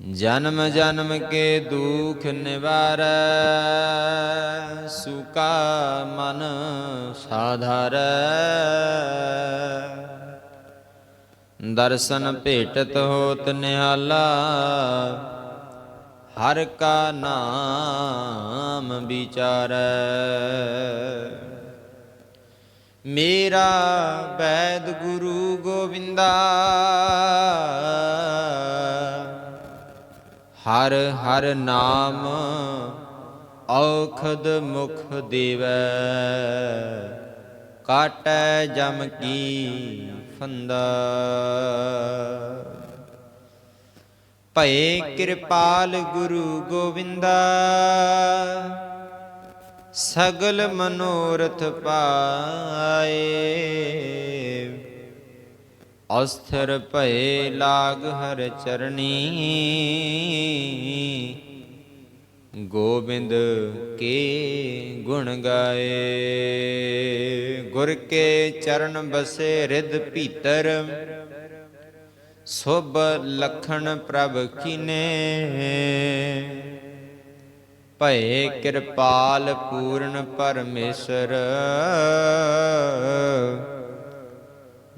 ਜਨਮ ਜਨਮ ਕੇ ਦੁਖ ਨਿਵਾਰੈ, ਸੁਕਾ ਮਨ ਸਾਧਾਰੈ। ਦਰਸ਼ਨ ਭੇਟਤ ਹੋਤ ਨਿਹਾਲਾ, ਹਰ ਕਾ ਨਾਮ ਵਿਚਾਰੈ। ਮੇਰਾ ਵੈਦ ਗੁਰੂ ਗੋਬਿੰਦਾ ਹਰ ਹਰ ਨਾਮ ਔਖਦ ਮੁਖ ਦੇਵੈ। ਕਾਟੈ ਜਮ ਕੀ ਫੰਦਾ। ਭਏ ਕਿਰਪਾਲ ਗੁਰੂ ਗੋਬਿੰਦਾ ਸਗਲ ਮਨੋਰਥ ਪਾਏ। ਅਸਥਿਰ ਭਏ ਲਾਗ ਹਰ ਚਰਣੀ। ਗੋਬਿੰਦ ਕੇ ਗੁਣ ਗਾਏ। ਗੁਰ ਕੇ ਚਰਨ ਬਸੇ ਰਿਦ ਭੀਤਰ। ਸੁਭ ਲਖਣ ਪ੍ਰਭ ਕੀਨੇ। ਭਏ ਕਿਰਪਾਲ ਪੂਰਨ ਪਰਮੇਸ਼ਰ।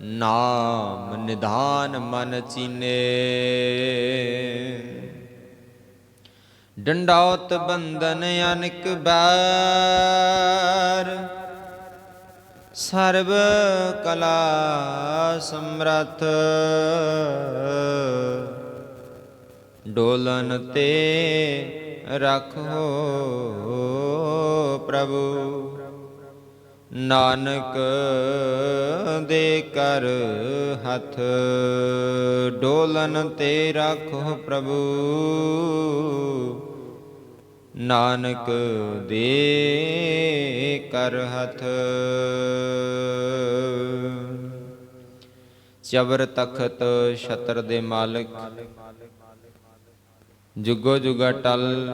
ਨਾਮ ਨਿਧਾਨ ਮਨ ਚੀਨੇ। ਡੰਡੌਤ ਬੰਧਨ ਅਨਕ ਬਾਰ। ਸਰਬ ਕਲਾ ਸਮਰਥ। ਡੋਲਨ ਤੇ ਰੱਖੋ ਪ੍ਰਭੂ। ਨਾਨਕ ਦੇ ਕਰ ਹੱਥ, ਡੋਲਨ ਤੇ ਰੱਖੋ ਪ੍ਰਭੂ। ਨਾਨਕ ਦੇ ਕਰ ਹੱਥ। ਚਬਰ ਤਖਤ ਛਤਰ ਦੇ ਮਾਲਕ, ਜੁਗੋ ਜੁਗਾ ਟਲ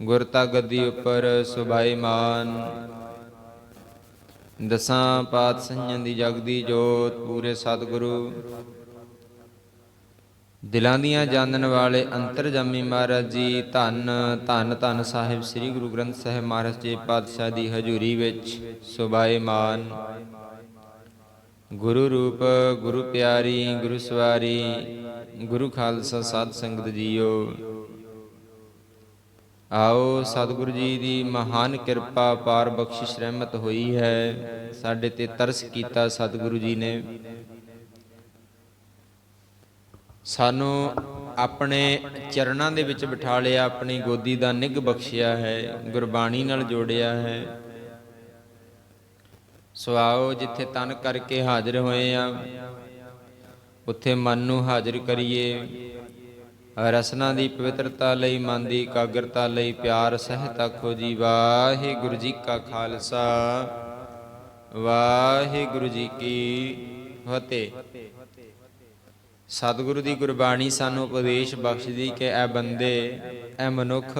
ਗੁਰਤਾ ਗੱਦੀ ਉੱਪਰ ਸੁਭਾਈਮਾਨ ਦਸਾਂ ਪਾਤਸ਼ਾਹਾਂ ਦੀ ਜਗਦੀ ਜੋਤ ਪੂਰੇ ਸਤਿਗੁਰੂ। ਦਿਲਾਂ ਦੀਆਂ ਜਾਣਨ ਵਾਲੇ ਅੰਤਰਜਾਮੀ ਮਹਾਰਾਜ ਜੀ, ਧੰਨ ਧੰਨ ਧੰਨ ਸਾਹਿਬ ਸ੍ਰੀ ਗੁਰੂ ਗ੍ਰੰਥ ਸਾਹਿਬ ਮਹਾਰਾਜ ਜੀ ਪਾਤਸ਼ਾਹ ਦੀ ਹਜ਼ੂਰੀ ਵਿੱਚ ਸੁਭਾਈਮਾਨ ਗੁਰੂ ਰੂਪ, ਗੁਰੂ ਪਿਆਰੀ, ਗੁਰੂ ਸਵਾਰੀ, ਗੁਰੂ ਖਾਲਸਾ ਸਾਧ ਸੰਗਤ ਜੀਓ। ਆਓ ਸਤਿਗੁਰੂ ਜੀ ਦੀ ਮਹਾਨ ਕਿਰਪਾ ਪਾਰ ਬਖਸ਼ਿਸ਼ ਰਹਿਮਤ ਹੋਈ ਹੈ। ਸਾਡੇ ਤੇ ਤਰਸ ਕੀਤਾ ਸਤਿਗੁਰੂ ਜੀ ਨੇ। ਸਾਨੂੰ ਆਪਣੇ ਚਰਨਾਂ ਦੇ ਵਿੱਚ ਬਿਠਾ ਲਿਆ, ਆਪਣੀ ਗੋਦੀ ਦਾ ਨਿੱਘ ਬਖਸ਼ਿਆ ਹੈ, ਗੁਰਬਾਣੀ ਨਾਲ ਜੋੜਿਆ ਹੈ। ਸੋ ਆਓ ਜਿੱਥੇ ਤਨ ਕਰਕੇ ਹਾਜ਼ਰ ਹੋਏ ਆ, ਉੱਥੇ ਮਨ ਨੂੰ ਹਾਜ਼ਰ ਕਰੀਏ। ਰਸਨਾ ਦੀ ਪਵਿੱਤਰਤਾ ਲਈ, ਮਨ ਦੀ ਇਕਾਗਰਤਾ ਲਈ ਪਿਆਰ ਸਹਿਤ ਆਖੋ ਜੀ। ਵਾਹਿਗੁਰੂ ਜੀ ਕਾ ਖਾਲਸਾ। ਵਾਹਿਗੁਰੂ ਜੀ ਕੀ ਫਤਿਹ। ਸਤਿਗੁਰੂ ਦੀ ਗੁਰਬਾਣੀ ਸਾਨੂੰ ਉਪਦੇਸ਼ ਬਖਸ਼ਦੀ ਕਿ ਐ ਬੰਦੇ ਐ ਮਨੁੱਖ,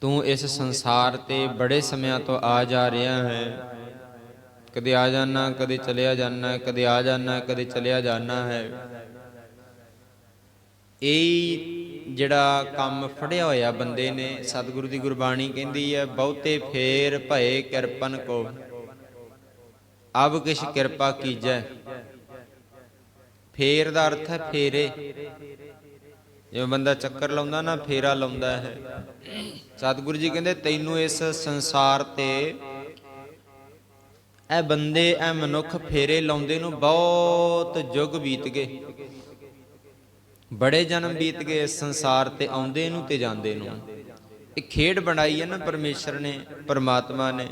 ਤੂੰ ਇਸ ਸੰਸਾਰ ਤੇ ਬੜੇ ਸਮਿਆਂ ਤੋਂ ਆ ਜਾ ਰਿਹਾ ਹੈ। ਕਦੇ ਆ ਜਾਣਾ ਕਦੇ ਚਲਿਆ ਜਾਣਾ ਕਦੇ ਆ ਜਾਣਾ ਕਦੇ ਚਲਿਆ ਜਾਣਾ ਹੈ। ਇਹ ਜਿਹੜਾ ਕੰਮ ਫੜਿਆ ਹੋਇਆ ਬੰਦੇ ਨੇ, ਸਤਿਗੁਰੂ ਦੀ ਗੁਰਬਾਣੀ ਕਹਿੰਦੀ ਹੈ, ਬਹੁਤੇ ਫੇਰ ਭਏ ਕਿਰਪਨ ਕੋ। ਅਬ ਕਿਛ ਕਿਰਪਾ ਕੀਜੈ। ਫੇਰ ਦਾ ਅਰਥ ਹੈ ਫੇਰੇ। ਜਿਵੇਂ ਬੰਦਾ ਚੱਕਰ ਲਾਉਂਦਾ ਨਾ, ਫੇਰਾ ਲਾਉਂਦਾ ਹੈ। ਸਤਿਗੁਰੂ ਜੀ ਕਹਿੰਦੇ, ਤੈਨੂੰ ਇਸ ਸੰਸਾਰ ਤੇ ਇਹ ਬੰਦੇ, ਇਹ ਮਨੁੱਖ ਫੇਰੇ ਲਾਉਂਦੇ ਨੂੰ ਬਹੁਤ ਯੁੱਗ ਬੀਤ ਗਏ। ਬੜੇ ਜਨਮ ਬੀਤ ਗਏ ਇਸ ਸੰਸਾਰ ਤੇ ਆਉਂਦੇ ਨੂੰ ਤੇ ਜਾਂਦੇ ਨੂੰ। ਇਹ ਖੇਡ ਬਣਾਈ ਹੈ ਨਾ ਪਰਮੇਸ਼ਰ ਨੇ, ਪਰਮਾਤਮਾ ਨੇ।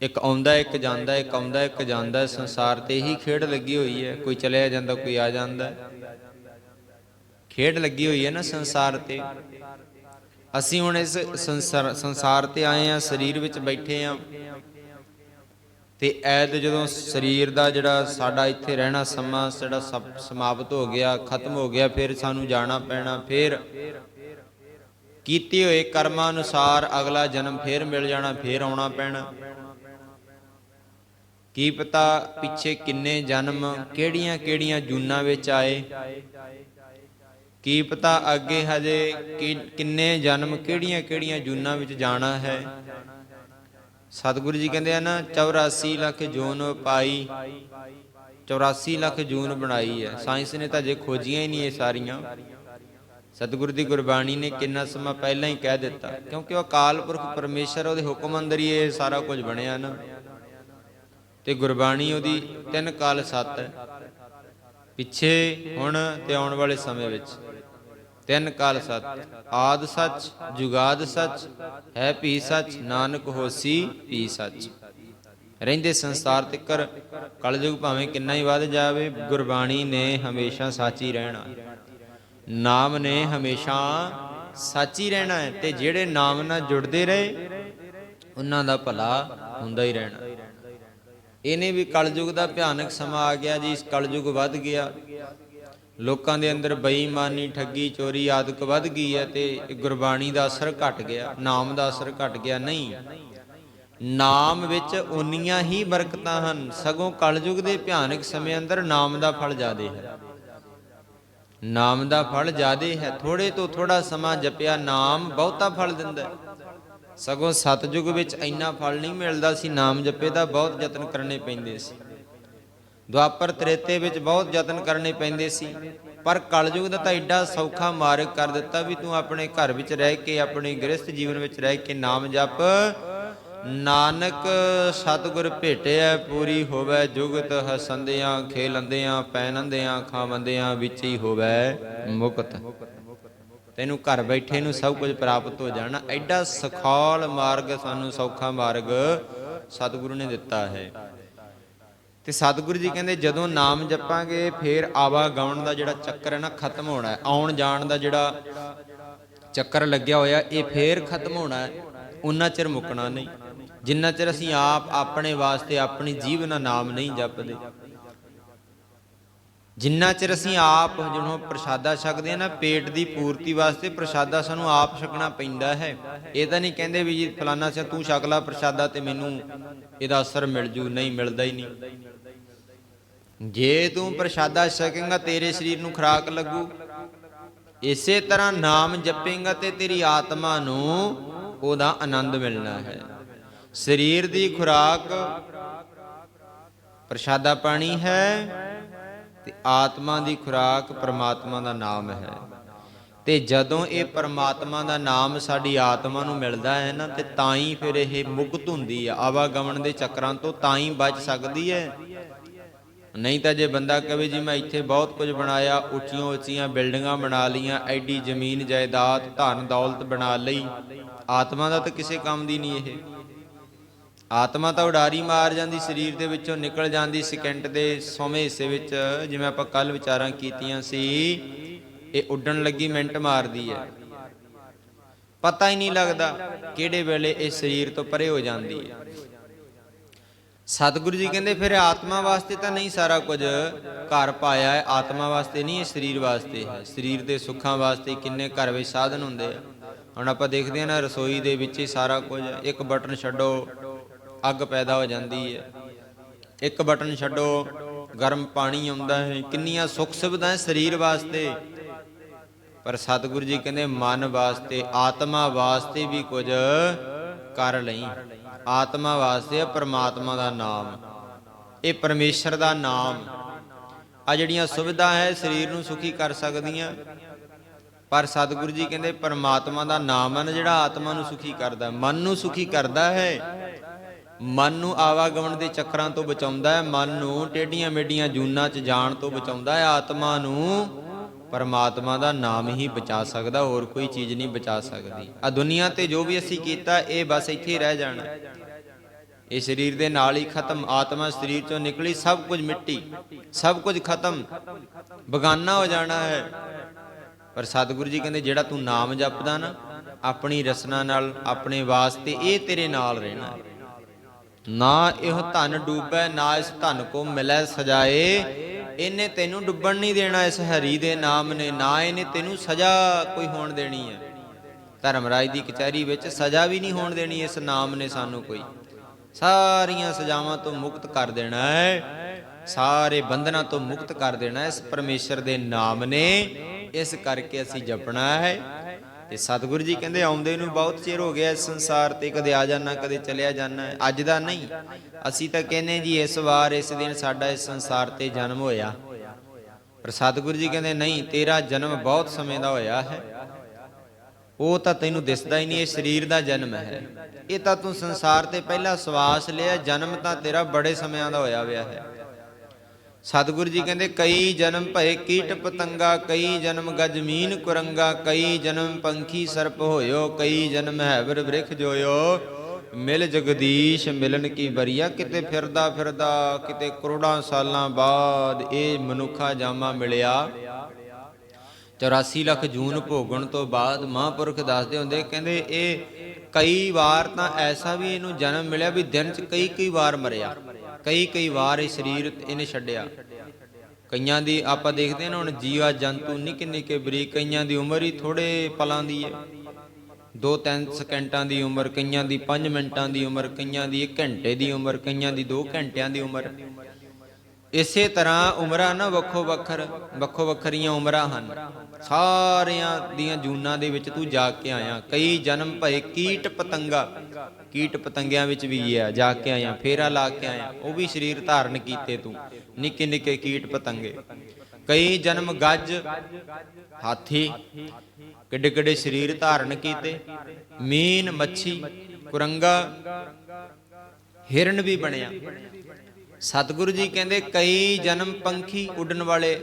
ਇੱਕ ਆਉਂਦਾ, ਇੱਕ ਜਾਂਦਾ, ਇੱਕ ਆਉਂਦਾ, ਇੱਕ ਜਾਂਦਾ ਸੰਸਾਰ ਤੇ ਹੀ ਖੇਡ ਲੱਗੀ ਹੋਈ ਹੈ। ਕੋਈ ਚਲਿਆ ਜਾਂਦਾ, ਕੋਈ ਆ ਜਾਂਦਾ। ਖੇਡ ਲੱਗੀ ਹੋਈ ਹੈ ਨਾ ਸੰਸਾਰ ਤੇ। ਅਸੀਂ ਹੁਣ ਇਸ ਸੰਸਾਰ ਸੰਸਾਰ ਤੇ ਆਏ ਆ ਸਰੀਰ ਵਿੱਚ ਬੈਠੇ ਆ ਤੇ ਐਦ ਜਦੋਂ ਸਰੀਰ ਦਾ ਜਿਹੜਾ ਸਾਡਾ ਇੱਥੇ ਰਹਿਣਾ ਸਮਾਂ ਜਿਹੜਾ ਸਮ- ਸਮਾਪਤ ਹੋ ਗਿਆ, ਖਤਮ ਹੋ ਗਿਆ, ਫਿਰ ਸਾਨੂੰ ਜਾਣਾ ਪੈਣਾ, ਫਿਰ ਕੀਤੇ ਹੋਏ ਕਰਮਾਂ ਅਨੁਸਾਰ ਅਗਲਾ ਜਨਮ ਫੇਰ ਮਿਲ ਜਾਣਾ, ਫੇਰ ਆਉਣਾ ਪੈਣਾ। ਕੀ ਪਤਾ ਪਿੱਛੇ ਕਿੰਨੇ ਜਨਮ, ਕਿਹੜੀਆਂ ਕਿਹੜੀਆਂ ਜੂਨਾਂ ਵਿੱਚ ਆਏ। ਕੀ ਪਤਾ ਅੱਗੇ ਹਜੇ ਕਿ- ਕਿੰਨੇ ਜਨਮ, ਕਿਹੜੀਆਂ ਕਿਹੜੀਆਂ ਜੂਨਾਂ ਵਿੱਚ ਜਾਣਾ ਹੈ। ਸਤਿਗੁਰੂ ਜੀ ਕਹਿੰਦੇ ਆ 84 ਲੱਖ ਜੂਨ ਪਾਈ 84 ਲੱਖ ਜੂਨ ਬਣਾਈ ਹੈ। ਸਾਇੰਸ ਨੇ ਤਾਂ ਜੇ ਖੋਜੀਆਂ ਹੀ ਨਹੀਂ ਇਹ ਸਾਰੀਆਂ। ਸਤਿਗੁਰੂ ਦੀ ਗੁਰਬਾਣੀ ਨੇ ਕਿੰਨਾ ਸਮਾਂ ਪਹਿਲਾਂ ਹੀ ਕਹਿ ਦਿੱਤਾ। ਕਿਉਂਕਿ ਉਹ ਅਕਾਲ ਪੁਰਖ ਪਰਮੇਸ਼ਰ, ਉਹਦੇ ਹੁਕਮ ਅੰਦਰ ਹੀ ਇਹ ਸਾਰਾ ਕੁਝ ਬਣਿਆ ਨਾ। ਤੇ ਗੁਰਬਾਣੀ ਉਹਦੀ ਤਿੰਨ ਕਾਲ ਸੱਤ ਹੈ। ਪਿੱਛੇ, ਹੁਣ ਤੇ ਆਉਣ ਵਾਲੇ ਸਮੇਂ ਵਿੱਚ। ਤਿੰਨ ਕਾਲ ਸੱਚ, ਆਦ ਸੱਚ, ਜੁਗਾਦ ਸੱਚ, ਹੈ ਭੀ ਸੱਚ, ਨਾਨਕ ਹੋਸੀ ਭੀ ਸੱਚ। ਰਹਿੰਦੇ ਸੰਸਾਰ ਤਿੱਕਰ, ਕਲਯੁਗ ਭਾਵੇਂ ਕਿੰਨਾ ਹੀ ਵੱਧ ਜਾਵੇ, ਗੁਰਬਾਣੀ ਨੇ ਹਮੇਸ਼ਾ ਸੱਚ ਹੀ ਰਹਿਣਾ। ਨਾਮ ਨੇ ਹਮੇਸ਼ਾ ਸੱਚ ਹੀ ਰਹਿਣਾ ਹੈ ਤੇ ਜਿਹੜੇ ਨਾਮ ਨਾਲ ਜੁੜਦੇ ਰਹੇ, ਉਹਨਾਂ ਦਾ ਭਲਾ ਹੁੰਦਾ ਹੀ ਰਹਿਣਾ। ਇਹਨੇ ਵੀ ਕਲਯੁਗ ਦਾ ਭਿਆਨਕ ਸਮਾਂ ਆ ਗਿਆ ਜੀ, ਇਸ ਕਲਯੁਗ ਵੱਧ ਗਿਆ। ਲੋਕਾਂ ਦੇ ਅੰਦਰ ਬੇਈਮਾਨੀ, ਠੱਗੀ, ਚੋਰੀ ਆਦਿਕ ਵੱਧ ਗਈ ਹੈ ਤੇ ਗੁਰਬਾਣੀ ਦਾ ਅਸਰ ਘਟ ਗਿਆ, ਨਾਮ ਦਾ ਅਸਰ ਘਟ ਗਿਆ। ਨਹੀਂ, ਨਾਮ ਵਿੱਚ ਓਨੀਆਂ ਹੀ ਬਰਕਤਾਂ ਹਨ, ਸਗੋਂ ਕਲਯੁਗ ਦੇ ਭਿਆਨਕ ਸਮੇਂ ਅੰਦਰ ਨਾਮ ਦਾ ਫਲ ਜ਼ਿਆਦੇ ਹੈ। ਨਾਮ ਦਾ ਫਲ ਜ਼ਿਆਦੇ ਹੈ ਥੋੜੇ ਤੋਂ ਥੋੜਾ ਸਮਾਂ ਜਪਿਆ ਨਾਮ ਬਹੁਤਾ ਫਲ ਦਿੰਦਾ ਸਗੋਂ ਸਤਜੁਗ ਵਿੱਚ ਇੰਨਾ ਫਲ ਨਹੀਂ ਮਿਲਦਾ ਸੀ, ਨਾਮ ਜਪੇ ਦਾ ਬਹੁਤ ਯਤਨ ਕਰਨੇ ਪੈਂਦੇ ਸੀ। ਦੁਆਪਰ ਤ੍ਰੇਤੇ ਵਿੱਚ ਬਹੁਤ ਯਤਨ ਕਰਨੇ ਪੈਂਦੇ ਸੀ। ਪਰ ਕਲਯੁਗ ਦਾ ਤਾਂ ਐਡਾ ਸੌਖਾ ਮਾਰਗ ਕਰ ਦਿੱਤਾ ਵੀ ਤੂੰ ਆਪਣੇ ਘਰ ਵਿੱਚ ਰਹਿ ਕੇ, ਆਪਣੇ ਗ੍ਰਸਥ ਜੀਵਨ ਵਿੱਚ ਰਹਿ ਕੇ ਨਾਮ ਜਪ। ਨਾਨਕ, ਸਤਿਗੁਰ ਭੇਟਿਆ, ਪੂਰੀ ਹੋਵੇ ਜੁਗਤ, ਹਸੰਦਿਆਂ, ਖੇਲੰਦਿਆਂ ਪੈਨੰਦਿਆਂ ਖਾਵੰਦਿਆਂ, ਵਿੱਚ ਹੀ ਹੋਵੇ ਮੁਕਤ। ਤੈਨੂੰ ਘਰ ਬੈਠੇ ਨੂੰ ਸਭ ਕੁਝ ਪ੍ਰਾਪਤ ਹੋ ਜਾਣਾ। ਐਡਾ ਸਖਾਲ ਮਾਰਗ, ਸਾਨੂੰ ਸੌਖਾ ਮਾਰਗ ਸਤਿਗੁਰੂ ਨੇ ਦਿੱਤਾ ਹੈ। ਤੇ ਸਤਿਗੁਰੂ ਜੀ ਕਹਿੰਦੇ ਜਦੋਂ ਨਾਮ ਜਪਾਂਗੇ, ਫੇਰ ਗਾਉਣ ਦਾ ਜਿਹੜਾ ਚੱਕਰ ਹੈ ਨਾ, ਖਤਮ ਹੋਣਾ ਹੈ। ਆਉਣ ਜਾਣ ਦਾ ਜਿਹੜਾ ਚੱਕਰ ਲੱਗਿਆ ਹੋਇਆ, ਇਹ ਫੇਰ ਖਤਮ ਹੋਣਾ ਹੈ। ਉਨਾ ਚਿਰ ਮੁੱਕਣਾ ਨਹੀਂ। ਜਿੰਨਾ ਚਿਰ ਅਸੀਂ ਆਪ ਆਪਣੇ ਵਾਸਤੇ ਆਪਣੀ ਜੀਵ ਨਾਲ ਨਾਮ ਨਹੀਂ ਜਪਦੇ ਜਿੰਨਾ ਚਿਰ ਅਸੀਂ ਆਪ ਜਿਹਨੂੰ ਪ੍ਰਸ਼ਾਦਾ ਛਕਦੇ ਆ ਨਾ, ਪੇਟ ਦੀ ਪੂਰਤੀ ਵਾਸਤੇ ਪ੍ਰਸ਼ਾਦਾ ਸਾਨੂੰ ਆਪ ਛਕਣਾ ਪੈਂਦਾ ਹੈ। ਇਹ ਤਾਂ ਨਹੀਂ ਕਹਿੰਦੇ ਵੀ ਜੀ, ਫਲਾਨਾ ਸੇ ਤੂੰ ਛਕ ਲੈ ਪ੍ਰਸ਼ਾਦਾ ਤੇ ਮੈਨੂੰ ਇਹਦਾ ਅਸਰ ਮਿਲ ਜੂ, ਨਹੀਂ ਮਿਲਦਾ ਹੀ ਨਹੀਂ। ਜੇ ਤੂੰ ਪ੍ਰਸ਼ਾਦਾ ਛਕੇਂਗਾ, ਤੇਰੇ ਸਰੀਰ ਨੂੰ ਖੁਰਾਕ ਲੱਗੂ। ਇਸੇ ਤਰ੍ਹਾਂ ਨਾਮ ਜਪੇਂਗਾ ਤੇ ਤੇਰੀ ਆਤਮਾ ਨੂੰ ਉਹਦਾ ਆਨੰਦ ਮਿਲਣਾ ਹੈ। ਸਰੀਰ ਦੀ ਖੁਰਾਕ, ਪ੍ਰਸ਼ਾਦਾ ਪਾਣੀ ਹੈ। ਤੇ ਆਤਮਾ ਦੀ ਖੁਰਾਕ ਪਰਮਾਤਮਾ ਦਾ ਨਾਮ ਹੈ। ਤੇ ਜਦੋਂ ਇਹ ਪ੍ਰਮਾਤਮਾ ਦਾ ਨਾਮ ਸਾਡੀ ਆਤਮਾ ਨੂੰ ਮਿਲਦਾ ਹੈ ਨਾ, ਤੇ ਤਾਂ ਹੀ ਫਿਰ ਇਹ ਮੁਕਤ ਹੁੰਦੀ ਆ। ਆਵਾਗਮਨ ਦੇ ਚੱਕਰਾਂ ਤੋਂ ਤਾਂ ਹੀ ਬਚ ਸਕਦੀ ਹੈ। ਨਹੀਂ ਤਾਂ ਜੇ ਬੰਦਾ ਕਹੇ ਜੀ ਮੈਂ ਇੱਥੇ ਬਹੁਤ ਕੁਝ ਬਣਾਇਆ, ਉੱਚੀਆਂ ਉੱਚੀਆਂ ਬਿਲਡਿੰਗਾਂ ਬਣਾ ਲਈਆਂ, ਐਡੀ ਜ਼ਮੀਨ ਜਾਇਦਾਦ, ਧਨ ਦੌਲਤ ਬਣਾ ਲਈ, ਆਤਮਾ ਦਾ ਤਾਂ ਕਿਸੇ ਕੰਮ ਦੀ ਨਹੀਂ ਇਹ। ਆਤਮਾ ਤਾਂ ਉਡਾਰੀ ਮਾਰ ਜਾਂਦੀ, ਸਰੀਰ ਦੇ ਵਿੱਚੋਂ ਨਿਕਲ ਜਾਂਦੀ ਸਕਿੰਟ ਦੇ ਸੋਵੇਂ ਹਿੱਸੇ ਵਿੱਚ, ਜਿਵੇਂ ਆਪਾਂ ਕੱਲ ਵਿਚਾਰਾਂ ਕੀਤੀਆਂ ਸੀ, ਇਹ ਉੱਡਣ ਲੱਗੀ, ਮਿੰਟ ਮਾਰਦੀ ਹੈ। ਪਤਾ ਹੀ ਨਹੀਂ ਲੱਗਦਾ ਕਿਹੜੇ ਵੇਲੇ ਇਹ ਸਰੀਰ ਤੋਂ ਪਰੇ ਹੋ ਜਾਂਦੀ ਹੈ। ਸਤਿਗੁਰੂ ਜੀ ਕਹਿੰਦੇ, ਫਿਰ ਆਤਮਾ ਵਾਸਤੇ ਤਾਂ ਨਹੀਂ ਸਾਰਾ ਕੁਝ ਘਰ ਪਾਇਆ ਹੈ, ਆਤਮਾ ਵਾਸਤੇ ਨਹੀਂ, ਇਹ ਸਰੀਰ ਵਾਸਤੇ ਹੈ। ਸਰੀਰ ਦੇ ਸੁੱਖਾਂ ਵਾਸਤੇ ਕਿੰਨੇ ਘਰ ਵਿੱਚ ਸਾਧਨ ਹੁੰਦੇ ਆ। ਹੁਣ ਆਪਾਂ ਦੇਖਦੇ ਹਾਂ ਨਾ, ਰਸੋਈ ਦੇ ਵਿੱਚ ਹੀ ਸਾਰਾ ਕੁਝ, ਇੱਕ ਬਟਨ ਛੱਡੋ ਅੱਗ ਪੈਦਾ ਹੋ ਜਾਂਦੀ ਹੈ। ਇੱਕ ਬਟਨ ਛੱਡੋ, ਗਰਮ ਪਾਣੀ ਆਉਂਦਾ ਹੈ। ਕਿੰਨੀਆਂ ਸੁੱਖ ਸੁਵਿਧਾਵਾਂ ਸਰੀਰ ਵਾਸਤੇ। ਪਰ ਸਤਿਗੁਰੂ ਜੀ ਕਹਿੰਦੇ, ਮਨ ਵਾਸਤੇ, ਆਤਮਾ ਵਾਸਤੇ ਵੀ ਕੁਝ ਕਰ ਲਈ। ਆਤਮਾ ਵਾਸਤੇ ਪਰਮਾਤਮਾ ਦਾ ਨਾਮ। ਇਹ ਪਰਮੇਸ਼ਰ ਦਾ ਨਾਮ। ਆ ਜਿਹੜੀਆਂ ਸੁਵਿਧਾ ਹੈ, ਸਰੀਰ ਨੂੰ ਸੁਖੀ ਕਰ ਸਕਦੀਆਂ। ਪਰ ਸਤਿਗੁਰੂ ਜੀ ਕਹਿੰਦੇ, ਪਰਮਾਤਮਾ ਦਾ ਨਾਮ ਹੈ ਨਾ, ਜਿਹੜਾ ਆਤਮਾ ਨੂੰ ਸੁਖੀ ਕਰਦਾ। ਮਨ ਨੂੰ ਸੁਖੀ ਕਰਦਾ ਹੈ। ਮਨ ਨੂੰ ਆਵਾਗਮਨ ਦੇ ਚੱਕਰਾਂ ਤੋਂ ਬਚਾਉਂਦਾ ਹੈ, ਮਨ ਨੂੰ ਟੇਢੀਆਂ ਮੇਢੀਆਂ ਜੂਨਾਂ 'ਚ ਜਾਣ ਤੋਂ ਬਚਾਉਂਦਾ ਹੈ, ਆਤਮਾ ਨੂੰ ਪਰਮਾਤਮਾ ਦਾ ਨਾਮ ਹੀ ਬਚਾ ਸਕਦਾ, ਹੋਰ ਕੋਈ ਚੀਜ਼ ਨਹੀਂ ਬਚਾ ਸਕਦੀ। ਆ ਦੁਨੀਆ ਤੇ ਜੋ ਵੀ ਅਸੀਂ ਕੀਤਾ, ਇਹ ਬਸ ਇੱਥੇ ਹੀ ਰਹਿ ਜਾਣਾ। ਇਹ ਸਰੀਰ ਦੇ ਨਾਲ ਹੀ ਖਤਮ, ਆਤਮਾ ਸਰੀਰ ਚੋਂ ਨਿਕਲੀ, ਸਭ ਕੁਝ ਮਿੱਟੀ, ਸਭ ਕੁਝ ਖਤਮ। ਬਗਾਨਾ ਹੋ ਜਾਣਾ ਹੈ। ਪਰ ਸਤਿਗੁਰੂ ਜੀ ਕਹਿੰਦੇ, ਜਿਹੜਾ ਤੂੰ ਨਾਮ ਜਪਦਾ ਨਾ, ਆਪਣੀ ਰਸਨਾ ਨਾਲ, ਆਪਣੇ ਵਾਸਤੇ ਇਹ ਤੇਰੇ ਨਾਲ ਰਹਿਣਾ ਹੈ। ਨਾ ਇਹ ਧਨ ਡੂਬੈ, ਨਾ ਇਸ ਧਨ ਕੋ ਮਿਲੈ ਸਜਾਏ। ਇਹਨੇ ਤੈਨੂੰ ਡੁੱਬਣ ਨਹੀਂ ਦੇਣਾ ਇਸ ਹਰੀ ਦੇ ਨਾਮ ਨੇ, ਨਾ ਇਹਨੇ ਤੈਨੂੰ ਸਜ਼ਾ ਕੋਈ ਹੋਣ ਦੇਣੀ ਹੈ। ਧਰਮਰਾਜ ਦੀ ਕਚਹਿਰੀ ਵਿੱਚ ਸਜ਼ਾ ਵੀ ਨਹੀਂ ਹੋਣ ਦੇਣੀ ਇਸ ਨਾਮ ਨੇ ਸਾਨੂੰ ਕੋਈ। ਸਾਰੀਆਂ ਸਜ਼ਾਵਾਂ ਤੋਂ ਮੁਕਤ ਕਰ ਦੇਣਾ ਹੈ। ਸਾਰੇ ਬੰਧਨਾਂ ਤੋਂ ਮੁਕਤ ਕਰ ਦੇਣਾ ਹੈ ਇਸ ਪਰਮੇਸ਼ਰ ਦੇ ਨਾਮ ਨੇ। ਇਸ ਕਰਕੇ ਅਸੀਂ ਜਪਣਾ ਹੈ। ਤੇ ਸਤਿਗੁਰੂ ਜੀ ਕਹਿੰਦੇ ਆਉਂਦੇ ਨੂੰ ਬਹੁਤ ਚਿਰ ਹੋ ਗਿਆ ਇਸ ਸੰਸਾਰ ਤੇ, ਕਦੇ ਆ ਜਾਣਾ ਕਦੇ ਚਲਿਆ ਜਾਣਾ ਅੱਜ ਦਾ ਨਹੀਂ। ਅਸੀਂ ਤਾਂ ਕਹਿੰਦੇ ਜੀ ਇਸ ਵਾਰ, ਇਸ ਦਿਨ ਸਾਡਾ ਇਸ ਸੰਸਾਰ ਤੇ ਜਨਮ ਹੋਇਆ। ਪਰ ਸਤਿਗੁਰੂ ਜੀ ਕਹਿੰਦੇ ਨਹੀਂ, ਤੇਰਾ ਜਨਮ ਬਹੁਤ ਸਮੇਂ ਦਾ ਹੋਇਆ ਹੈ। ਉਹ ਤਾਂ ਤੈਨੂੰ ਦਿਸਦਾ ਹੀ ਨਹੀਂ, ਇਹ ਸਰੀਰ ਦਾ ਜਨਮ ਹੈ। ਇਹ ਤਾਂ ਤੂੰ ਸੰਸਾਰ ਤੇ ਪਹਿਲਾ ਸਵਾਸ ਲਿਆ, ਜਨਮ ਤਾਂ ਤੇਰਾ ਬੜੇ ਸਮਿਆਂ ਦਾ ਹੋਇਆ ਹੋਇਆ ਹੈ। ਸਤਿਗੁਰੂ ਜੀ ਕਹਿੰਦੇ, ਕਈ ਜਨਮ ਭਏ ਕੀਟ ਪਤੰਗਾ, ਕਈ ਜਨਮ ਗਜਮੀਨ ਕੁਰੰਗਾ, ਕਈ ਜਨਮ ਪੰਖੀ ਸਰਪ ਹੋਇਓ, ਕਈ ਜਨਮ ਹੈਵਰ ਬ੍ਰਿਖ ਜੋਇਓ। ਮਿਲ ਜਗਦੀਸ਼ ਮਿਲਨ ਕੀ ਬਰੀਆ ਕਿਤੇ ਫਿਰਦਾ ਫਿਰਦਾ, ਕਿਤੇ ਕਰੋੜਾਂ ਸਾਲਾਂ ਬਾਅਦ ਇਹ ਮਨੁੱਖਾ ਜਾਮਾ ਮਿਲਿਆ। 84 ਲੱਖ ਜੂਨ ਭੋਗਣ ਤੋਂ ਬਾਅਦ ਮਹਾਂਪੁਰਖ ਦੱਸਦੇ ਹੁੰਦੇ, ਕਹਿੰਦੇ, ਇਹ ਕਈ ਵਾਰ ਤਾਂ ਐਸਾ ਵੀ ਇਹਨੂੰ ਜਨਮ ਮਿਲਿਆ ਵੀ ਦਿਨ 'ਚ ਕਈ ਕਈ ਵਾਰ ਮਰਿਆ। ਕਈ ਕਈ ਵਾਰ ਇਹ ਸਰੀਰ ਇਹਨੇ ਛੱਡਿਆ। ਕਈਆਂ ਦੀ ਆਪਾਂ ਦੇਖਦੇ ਹਾਂ ਨਾ, ਹੁਣ ਜੀਵਾ ਜੰਤੂ ਨਿੱਕੇ ਨਿੱਕੇ ਬਰੀਕ, ਕਈਆਂ ਦੀ ਉਮਰ ਹੀ ਥੋੜੇ ਪਲਾਂ ਦੀ ਹੈ। 2-3 ਸਕਿੰਟਾਂ ਦੀ ਉਮਰ, ਕਈਆਂ ਦੀ 5 ਮਿੰਟਾਂ ਦੀ ਉਮਰ, ਕਈਆਂ ਦੀ 1 ਘੰਟੇ ਦੀ ਉਮਰ, ਕਈਆਂ ਦੀ 2 ਘੰਟਿਆਂ ਦੀ ਉਮਰ। ਇਸੇ ਤਰ੍ਹਾਂ ਉਮਰਾਂ ਨਾ ਵੱਖੋ ਵੱਖਰ, ਵੱਖੋ ਵੱਖਰੀਆਂ ਉਮਰਾਂ ਹਨ। ਸਾਰਿਆਂ ਦੀਆਂ ਜੂਨਾਂ ਦੇ ਵਿੱਚ ਤੂੰ ਜਾ ਕੇ ਆਇਆ। ਕਈ ਜਨਮ ਭਏ ਕੀਟ ਪਤੰਗਾ, ਕੀਟ ਪਤੰਗਿਆਂ ਵਿੱਚ ਵੀ ਹੈ ਜਾ ਕੇ ਆਇਆ, ਫੇਰਾ ਲਾ ਕੇ ਆਇਆ। ਉਹ ਵੀ ਸਰੀਰ ਧਾਰਨ ਕੀਤੇ ਤੂੰ, ਨਿੱਕੇ ਨਿੱਕੇ ਕੀਟ ਪਤੰਗੇ। ਕਈ ਜਨਮ ਗੱਜ, ਹਾਥੀ, ਕਿੱਡੇ ਕਿੱਡੇ ਸਰੀਰ ਧਾਰਨ ਕੀਤੇ। ਮੀਨ ਮੱਛੀ, ਕੁਰੰਗਾ, ਹਿਰਨ ਵੀ ਬਣਿਆ। ਸਤਿਗੁਰੂ ਜੀ ਕਹਿੰਦੇ, ਕਈ ਜਨਮ ਪੰਖੀ ਉੱਡਣ ਵਾਲੇ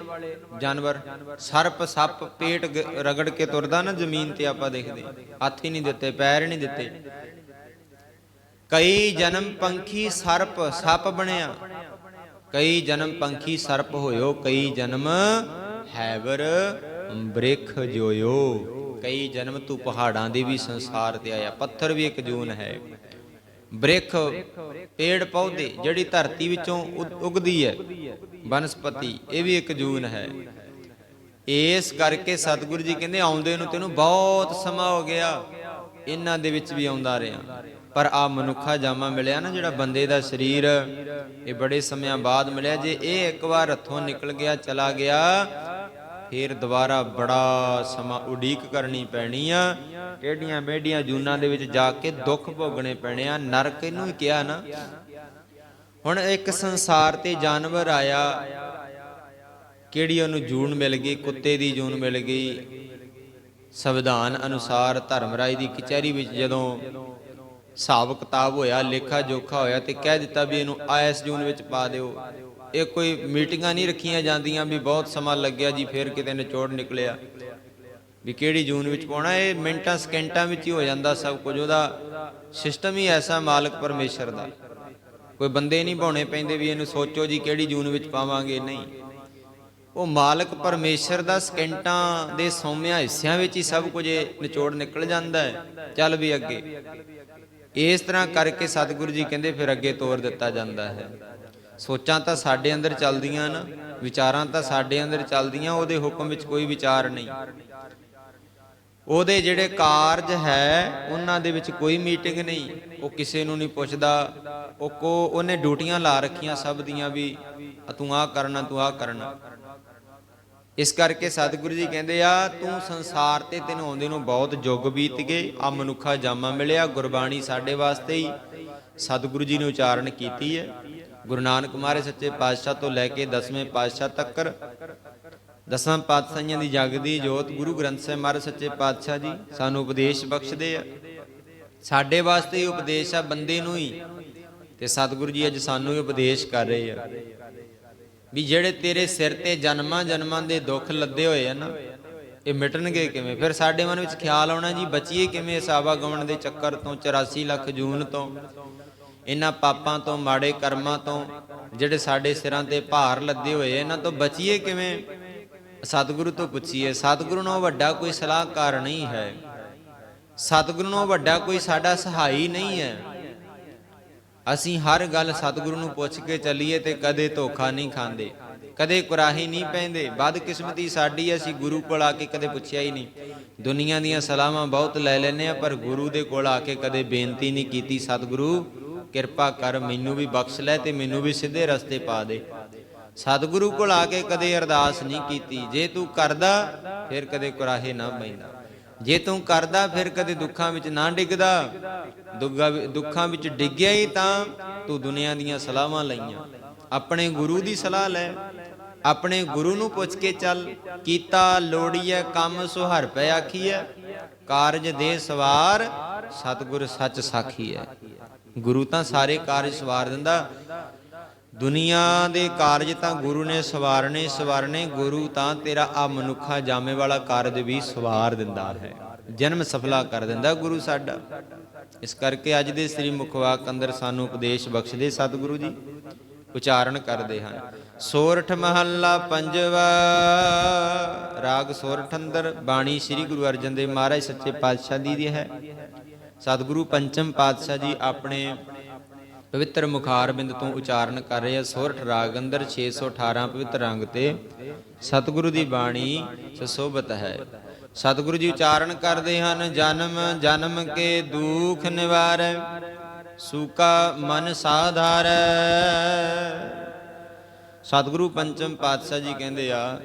ਜਾਨਵਰ, ਸਰਪ ਸੱਪ ਪੇਟ ਰਗੜ ਕੇ ਤੁਰਦਾ ਨਾ ਜ਼ਮੀਨ ਤੇ ਆਪਾਂ ਦੇਖਦੇ, ਹੱਥ ਹੀ ਨਹੀਂ ਦਿੱਤੇ, ਪੈਰ ਨਹੀਂ ਦਿੱਤੇ। ਕਈ ਜਨਮ ਪੰਖੀ ਸਰਪ ਸੱਪ ਬਣਿਆ। ਕਈ ਜਨਮ ਪੰਖੀ ਸਰਪ ਹੋਇਓ, ਕਈ ਜਨਮ ਹੈਵਰ ਬ੍ਰਿਖ ਜੋਇਓ। ਕਈ ਜਨਮ ਤੂੰ ਪਹਾੜਾਂ ਦੇ ਵੀ ਸੰਸਾਰ ਤੇ ਆਇਆ, ਪੱਥਰ ਵੀ ਇੱਕ ਜੂਨ ਹੈ। ਬ੍ਰਿਖ ਪੇੜ ਪੌਦੇ ਜਿਹੜੀ ਧਰਤੀ ਵਿੱਚੋਂ ਉ- ਉਗਦੀ ਹੈ, ਬਨਸਪਤੀ, ਇਹ ਵੀ ਇੱਕ ਜੂਨ ਹੈ। ਇਸ ਕਰਕੇ ਸਤਿਗੁਰੂ ਜੀ ਕਹਿੰਦੇ ਆਉਂਦੇ ਨੂੰ ਤੈਨੂੰ ਬਹੁਤ ਸਮਾਂ ਹੋ ਗਿਆ, ਇਹਨਾਂ ਦੇ ਵਿੱਚ ਵੀ ਆਉਂਦਾ ਰਿਹਾ। ਪਰ ਆ ਮਨੁੱਖਾ ਜਾਮਾ ਮਿਲਿਆ ਨਾ ਜਿਹੜਾ ਬੰਦੇ ਦਾ ਸਰੀਰ, ਇਹ ਬੜੇ ਸਮਿਆਂ ਬਾਅਦ ਮਿਲਿਆ। ਜੇ ਇਹ ਇੱਕ ਵਾਰ ਹੱਥੋਂ ਨਿਕਲ ਗਿਆ, ਚਲਾ ਗਿਆ ਫੇਰ ਦੁਬਾਰਾ ਬੜਾ ਸਮਾਂ ਉਡੀਕ ਕਰਨੀ ਪੈਣੀ ਆ। ਟੇਡੀਆਂ ਮੇਡੀਆਂ ਜੂਨਾਂ ਦੇ ਵਿੱਚ ਜਾ ਕੇ ਦੁੱਖ ਭੋਗਣੇ ਪੈਣੇ ਆ। ਨਰਕ ਇਹਨੂੰ ਹੀ ਕਿਹਾ ਨਾ। ਹੁਣ ਇੱਕ ਸੰਸਾਰ ਤੇ ਜਾਨਵਰ ਆਇਆ। ਕਿਹੜੀ ਉਹਨੂੰ ਜੂਨ ਮਿਲ ਗਈ? ਕੁੱਤੇ ਦੀ ਜੂਨ ਮਿਲ ਗਈ। ਸੰਵਿਧਾਨ ਅਨੁਸਾਰ ਧਰਮਰਾਜ ਦੀ ਕਚਹਿਰੀ ਵਿੱਚ ਜਦੋਂ ਹਿਸਾਬ ਕਿਤਾਬ ਹੋਇਆ ਲੇਖਾ ਜੋਖਾ ਹੋਇਆ ਤੇ ਕਹਿ ਦਿੱਤਾ ਵੀ ਇਹਨੂੰ ਆਇਸ ਜੂਨ ਵਿੱਚ ਪਾ ਦਿਓ। ਇਹ ਕੋਈ ਮੀਟਿੰਗਾਂ ਨਹੀਂ ਰੱਖੀਆਂ ਜਾਂਦੀਆਂ ਵੀ ਬਹੁਤ ਸਮਾਂ ਲੱਗਿਆ ਜੀ, ਫਿਰ ਕਿਤੇ ਨਿਚੋੜ ਨਿਕਲਿਆ। ਵੀ ਕਿਹੜੀ ਜੂਨ ਵਿੱਚ ਪਾਉਣਾ, ਇਹ ਮਿੰਟਾਂ, ਸਕਿੰਟਾਂ ਵਿੱਚ ਹੀ ਹੋ ਜਾਂਦਾ ਸਭ ਕੁਝ। ਉਹਦਾ ਸਿਸਟਮ ਹੀ ਐਸਾ ਮਾਲਕ ਪਰਮੇਸ਼ਰ ਦਾ। ਕੋਈ ਬੰਦੇ ਨਹੀਂ ਪਾਉਣੇ ਪੈਂਦੇ ਵੀ ਇਹਨੂੰ ਸੋਚੋ ਜੀ ਕਿਹੜੀ ਜੂਨ ਵਿੱਚ ਪਾਵਾਂਗੇ, ਨਹੀਂ। ਉਹ ਮਾਲਕ ਪਰਮੇਸ਼ਰ ਦਾ ਸਕਿੰਟਾਂ ਦੇ ਸੌਮਿਆਂ ਹਿੱਸਿਆਂ ਵਿੱਚ ਹੀ ਸਭ ਕੁਝ ਇਹ ਨਿਚੋੜ ਨਿਕਲ ਜਾਂਦਾ ਹੈ। ਚੱਲ ਵੀ ਅੱਗੇ। ਇਸ ਤਰ੍ਹਾਂ ਕਰਕੇ ਸਤਿਗੁਰੂ ਜੀ ਕਹਿੰਦੇ, ਫਿਰ ਅੱਗੇ ਤੋਰ ਦਿੱਤਾ ਜਾਂਦਾ ਹੈ। ਸੋਚਾਂ ਤਾਂ ਸਾਡੇ ਅੰਦਰ ਚੱਲਦੀਆਂ ਨਾ ਵਿਚਾਰਾਂ ਤਾਂ ਸਾਡੇ ਅੰਦਰ ਚੱਲਦੀਆਂ, ਉਹਦੇ ਹੁਕਮ ਵਿੱਚ ਕੋਈ ਵਿਚਾਰ ਨਹੀਂ। ਉਹਦੇ ਜਿਹੜੇ ਕਾਰਜ ਹੈ, ਉਹਨਾਂ ਦੇ ਵਿੱਚ ਕੋਈ ਮੀਟਿੰਗ ਨਹੀਂ। ਉਹ ਕਿਸੇ ਨੂੰ ਨਹੀਂ ਪੁੱਛਦਾ। ਉਹ ਕੋ, ਉਹਨੇ ਡਿਊਟੀਆਂ ਲਾ ਰੱਖੀਆਂ ਸਭ ਦੀਆਂ ਵੀ, ਤੂੰ ਆ ਕਰਨਾ, ਤੂੰ ਆ ਕਰਨਾ। ਇਸ ਕਰਕੇ ਸਤਿਗੁਰੂ ਜੀ ਕਹਿੰਦੇ ਆ, ਤੂੰ ਸੰਸਾਰ ਤੇ ਤੈਨੂੰ ਆਉਂਦੇ ਨੂੰ ਬਹੁਤ ਯੁੱਗ ਬੀਤ ਗਏ। ਆ ਮਨੁੱਖਾ ਜਾਮਾ ਮਿਲਿਆ, ਗੁਰਬਾਣੀ ਸਾਡੇ ਵਾਸਤੇ ਹੀ। ਸਤਿਗੁਰੂ ਜੀ ਨੇ ਉਚਾਰਨ ਕੀਤੀ ਹੈ। ਗੁਰੂ ਨਾਨਕ ਮਹਾਰਾਜ ਸੱਚੇ ਪਾਤਸ਼ਾਹ ਤੋਂ ਲੈ ਕੇ ਦਸਵੇਂ ਪਾਤਸ਼ਾਹ ਤੱਕਰ, ਦਸਾਂ ਪਾਤਸ਼ਾਹਾਂ ਦੀ ਜਗਦੀ ਜੋਤ, ਗੁਰੂ ਗ੍ਰੰਥ ਸਾਹਿਬ ਮਹਾਰਾਜ ਸੱਚੇ ਪਾਤਸ਼ਾਹ ਜੀ, ਸਾਨੂੰ ਉਪਦੇਸ਼ ਬਖਸ਼ਦੇ ਆ। ਸਾਡੇ ਵਾਸਤੇ ਹੀ ਉਪਦੇਸ਼ ਆ ਬੰਦੇ ਨੂੰ ਹੀ, ਤੇ ਸਤਿਗੁਰੂ ਜੀ ਅੱਜ ਸਾਨੂੰ ਹੀ ਉਪਦੇਸ਼ ਕਰ ਰਹੇ ਆ। ਵੀ ਜਿਹੜੇ ਤੇਰੇ ਸਿਰ ਤੇ ਜਨਮਾਂ ਜਨਮਾਂ ਦੇ ਦੁੱਖ ਲੱਦੇ ਹੋਏ ਆ ਨਾ, ਇਹ ਮਿਟਣਗੇ ਕਿਵੇਂ? ਫਿਰ ਸਾਡੇ ਮਨ ਵਿੱਚ ਖਿਆਲ ਆਉਣਾ ਜੀ, ਬਚੀਏ ਕਿਵੇਂ ਇਸ ਆਵਾਗਮਨ ਦੇ ਚੱਕਰ ਤੋਂ 84 ਲੱਖ ਜੂਨ ਤੋਂ? ਇਹਨਾਂ ਪਾਪਾਂ ਤੋਂ, ਮਾੜੇ ਕਰਮਾਂ ਤੋਂ ਜਿਹੜੇ ਸਾਡੇ ਸਿਰਾਂ ਤੇ ਭਾਰ ਲੱਦੇ ਹੋਏ ਇਹਨਾਂ ਤੋਂ ਬਚੀਏ ਕਿਵੇਂ? ਸਤਿਗੁਰੂ ਤੋਂ ਪੁੱਛੀਏ, ਸਤਿਗੁਰੂ ਨੂੰ ਵੱਡਾ ਕੋਈ ਸਲਾਹਕਾਰ ਨਹੀਂ ਹੈ। ਸਤਿਗੁਰੂ ਨੂੰ ਵੱਡਾ ਕੋਈ ਸਾਡਾ ਸਹਾਈ ਨਹੀਂ ਹੈ। ਅਸੀਂ ਹਰ ਗੱਲ ਸਤਿਗੁਰੂ ਨੂੰ ਪੁੱਛ ਕੇ ਚੱਲੀਏ ਤੇ ਕਦੇ ਧੋਖਾ ਨਹੀਂ ਖਾਂਦੇ, ਕਦੇ ਕੁਰਾਹੀ ਨਹੀਂ ਪੈਂਦੇ। ਬਦਕਿਸਮਤੀ ਸਾਡੀ ਅਸੀਂ ਗੁਰੂ ਕੋਲ ਆ ਕੇ ਕਦੇ ਪੁੱਛਿਆ ਹੀ ਨਹੀਂ। ਦੁਨੀਆ ਦੀਆਂ ਸਲਾਹਾਂ ਬਹੁਤ ਲੈ ਲੈਨੇ ਆ, ਪਰ ਗੁਰੂ ਦੇ ਕੋਲ ਆ ਕੇ ਕਦੇ ਬੇਨਤੀ ਨਹੀਂ ਕੀਤੀ ਸਤਿਗੁਰੂ। ਕਿਰਪਾ ਕਰ ਮੈਨੂੰ ਵੀ ਬਖਸ਼ ਲੈ ਤੇ ਮੈਨੂੰ ਵੀ ਸਿੱਧੇ ਰਸਤੇ ਪਾ ਦੇ। ਸਤਿਗੁਰੂ ਕੋਲ ਆ ਕੇ ਕਦੇ ਅਰਦਾਸ ਨਹੀਂ ਕੀਤੀ। ਜੇ ਤੂੰ ਕਰਦਾ, ਫਿਰ ਕਦੇ ਕੁਰਾਹੇ ਨਾ ਪੈਂਦਾ। ਜੇ ਤੂੰ ਕਰਦਾ, ਫਿਰ ਕਦੇ ਦੁੱਖਾਂ ਵਿੱਚ ਨਾ ਡਿੱਗਦਾ। ਦੁੱਖਾਂ ਵਿੱਚ ਡਿੱਗਿਆ ਹੀ ਤਾਂ ਤੂੰ ਦੁਨੀਆ ਦੀਆਂ ਸਲਾਹਾਂ ਲਈਆਂ। ਆਪਣੇ ਗੁਰੂ ਦੀ ਸਲਾਹ ਲੈ। ਆਪਣੇ ਗੁਰੂ ਨੂੰ ਪੁੱਛ ਕੇ ਚੱਲ। ਕੀਤਾ ਲੋੜੀਐ ਕੰਮ ਸੁਹਰ ਪੈ ਆਖੀਐ। ਕਾਰਜ ਦੇ ਸਵਾਰ ਸਤਿਗੁਰ ਸੱਚ ਸਾਖੀ ਹੈ ਗੁਰੂ ਤਾਂ ਸਾਰੇ ਕਾਰਜ ਸਵਾਰ ਦਿੰਦਾ। ਦੁਨੀਆ ਦੇ ਕਾਰਜ ਤਾਂ ਗੁਰੂ ਨੇ ਸਵਾਰਨੇ ਸਵਾਰਨੇ, ਗੁਰੂ ਤਾਂ ਤੇਰਾ ਆ ਮਨੁੱਖਾ ਜਾਮੇ ਵਾਲਾ ਕਾਰਜ ਵੀ ਸਵਾਰ ਦਿੰਦਾ ਹੈ। ਜਨਮ ਸਫਲਾ ਕਰ ਦਿੰਦਾ ਗੁਰੂ ਸਾਡਾ। ਇਸ ਕਰਕੇ ਅੱਜ ਦੇ ਸ੍ਰੀ ਮੁਖਵਾਕ ਅੰਦਰ ਸਾਨੂੰ ਉਪਦੇਸ਼ ਬਖਸ਼ਦੇ ਸਤਿਗੁਰੂ ਜੀ। ਉਚਾਰਨ ਕਰਦੇ ਹਨ। ਸੋਰਠ ਮਹੱਲਾ ਪੰਜਵਾ, ਰਾਗ ਸੋਰਠ ਅੰਦਰ ਬਾਣੀ ਸ੍ਰੀ ਗੁਰੂ ਅਰਜਨ ਦੇਵ ਮਹਾਰਾਜ ਸੱਚੇ ਪਾਤਸ਼ਾਹ ਦੀ ਦੀ ਹੈ। ਸਤਿਗੁਰੂ ਪੰਚਮ ਪਾਤਸ਼ਾਹ ਜੀ ਆਪਣੇ ਪਵਿੱਤਰ ਮੁਖਾਰ ਬਿੰਦ ਤੋਂ ਉਚਾਰਨ ਕਰ ਰਹੇ ਆ ਸੋਰਠ ਰਾਗ ਅੰਦਰ 618 ਪਵਿੱਤਰ ਰੰਗ ਤੇ। ਸਤਿਗੁਰੂ ਦੀ ਬਾਣੀ ਸੁਸ਼ੋਭਤ ਹੈ। ਸਤਿਗੁਰੂ ਜੀ ਉਚਾਰਨ ਕਰਦੇ ਹਨ, ਜਨਮ ਜਨਮ ਕੇ ਦੁਖ ਨਿਵਾਰੈ, ਸੂਕਾ ਮਨ ਸਾਧਾਰੈ। ਸਤਿਗੁਰੂ ਪੰਚਮ ਪਾਤਸ਼ਾਹ ਜੀ ਕਹਿੰਦੇ ਆ,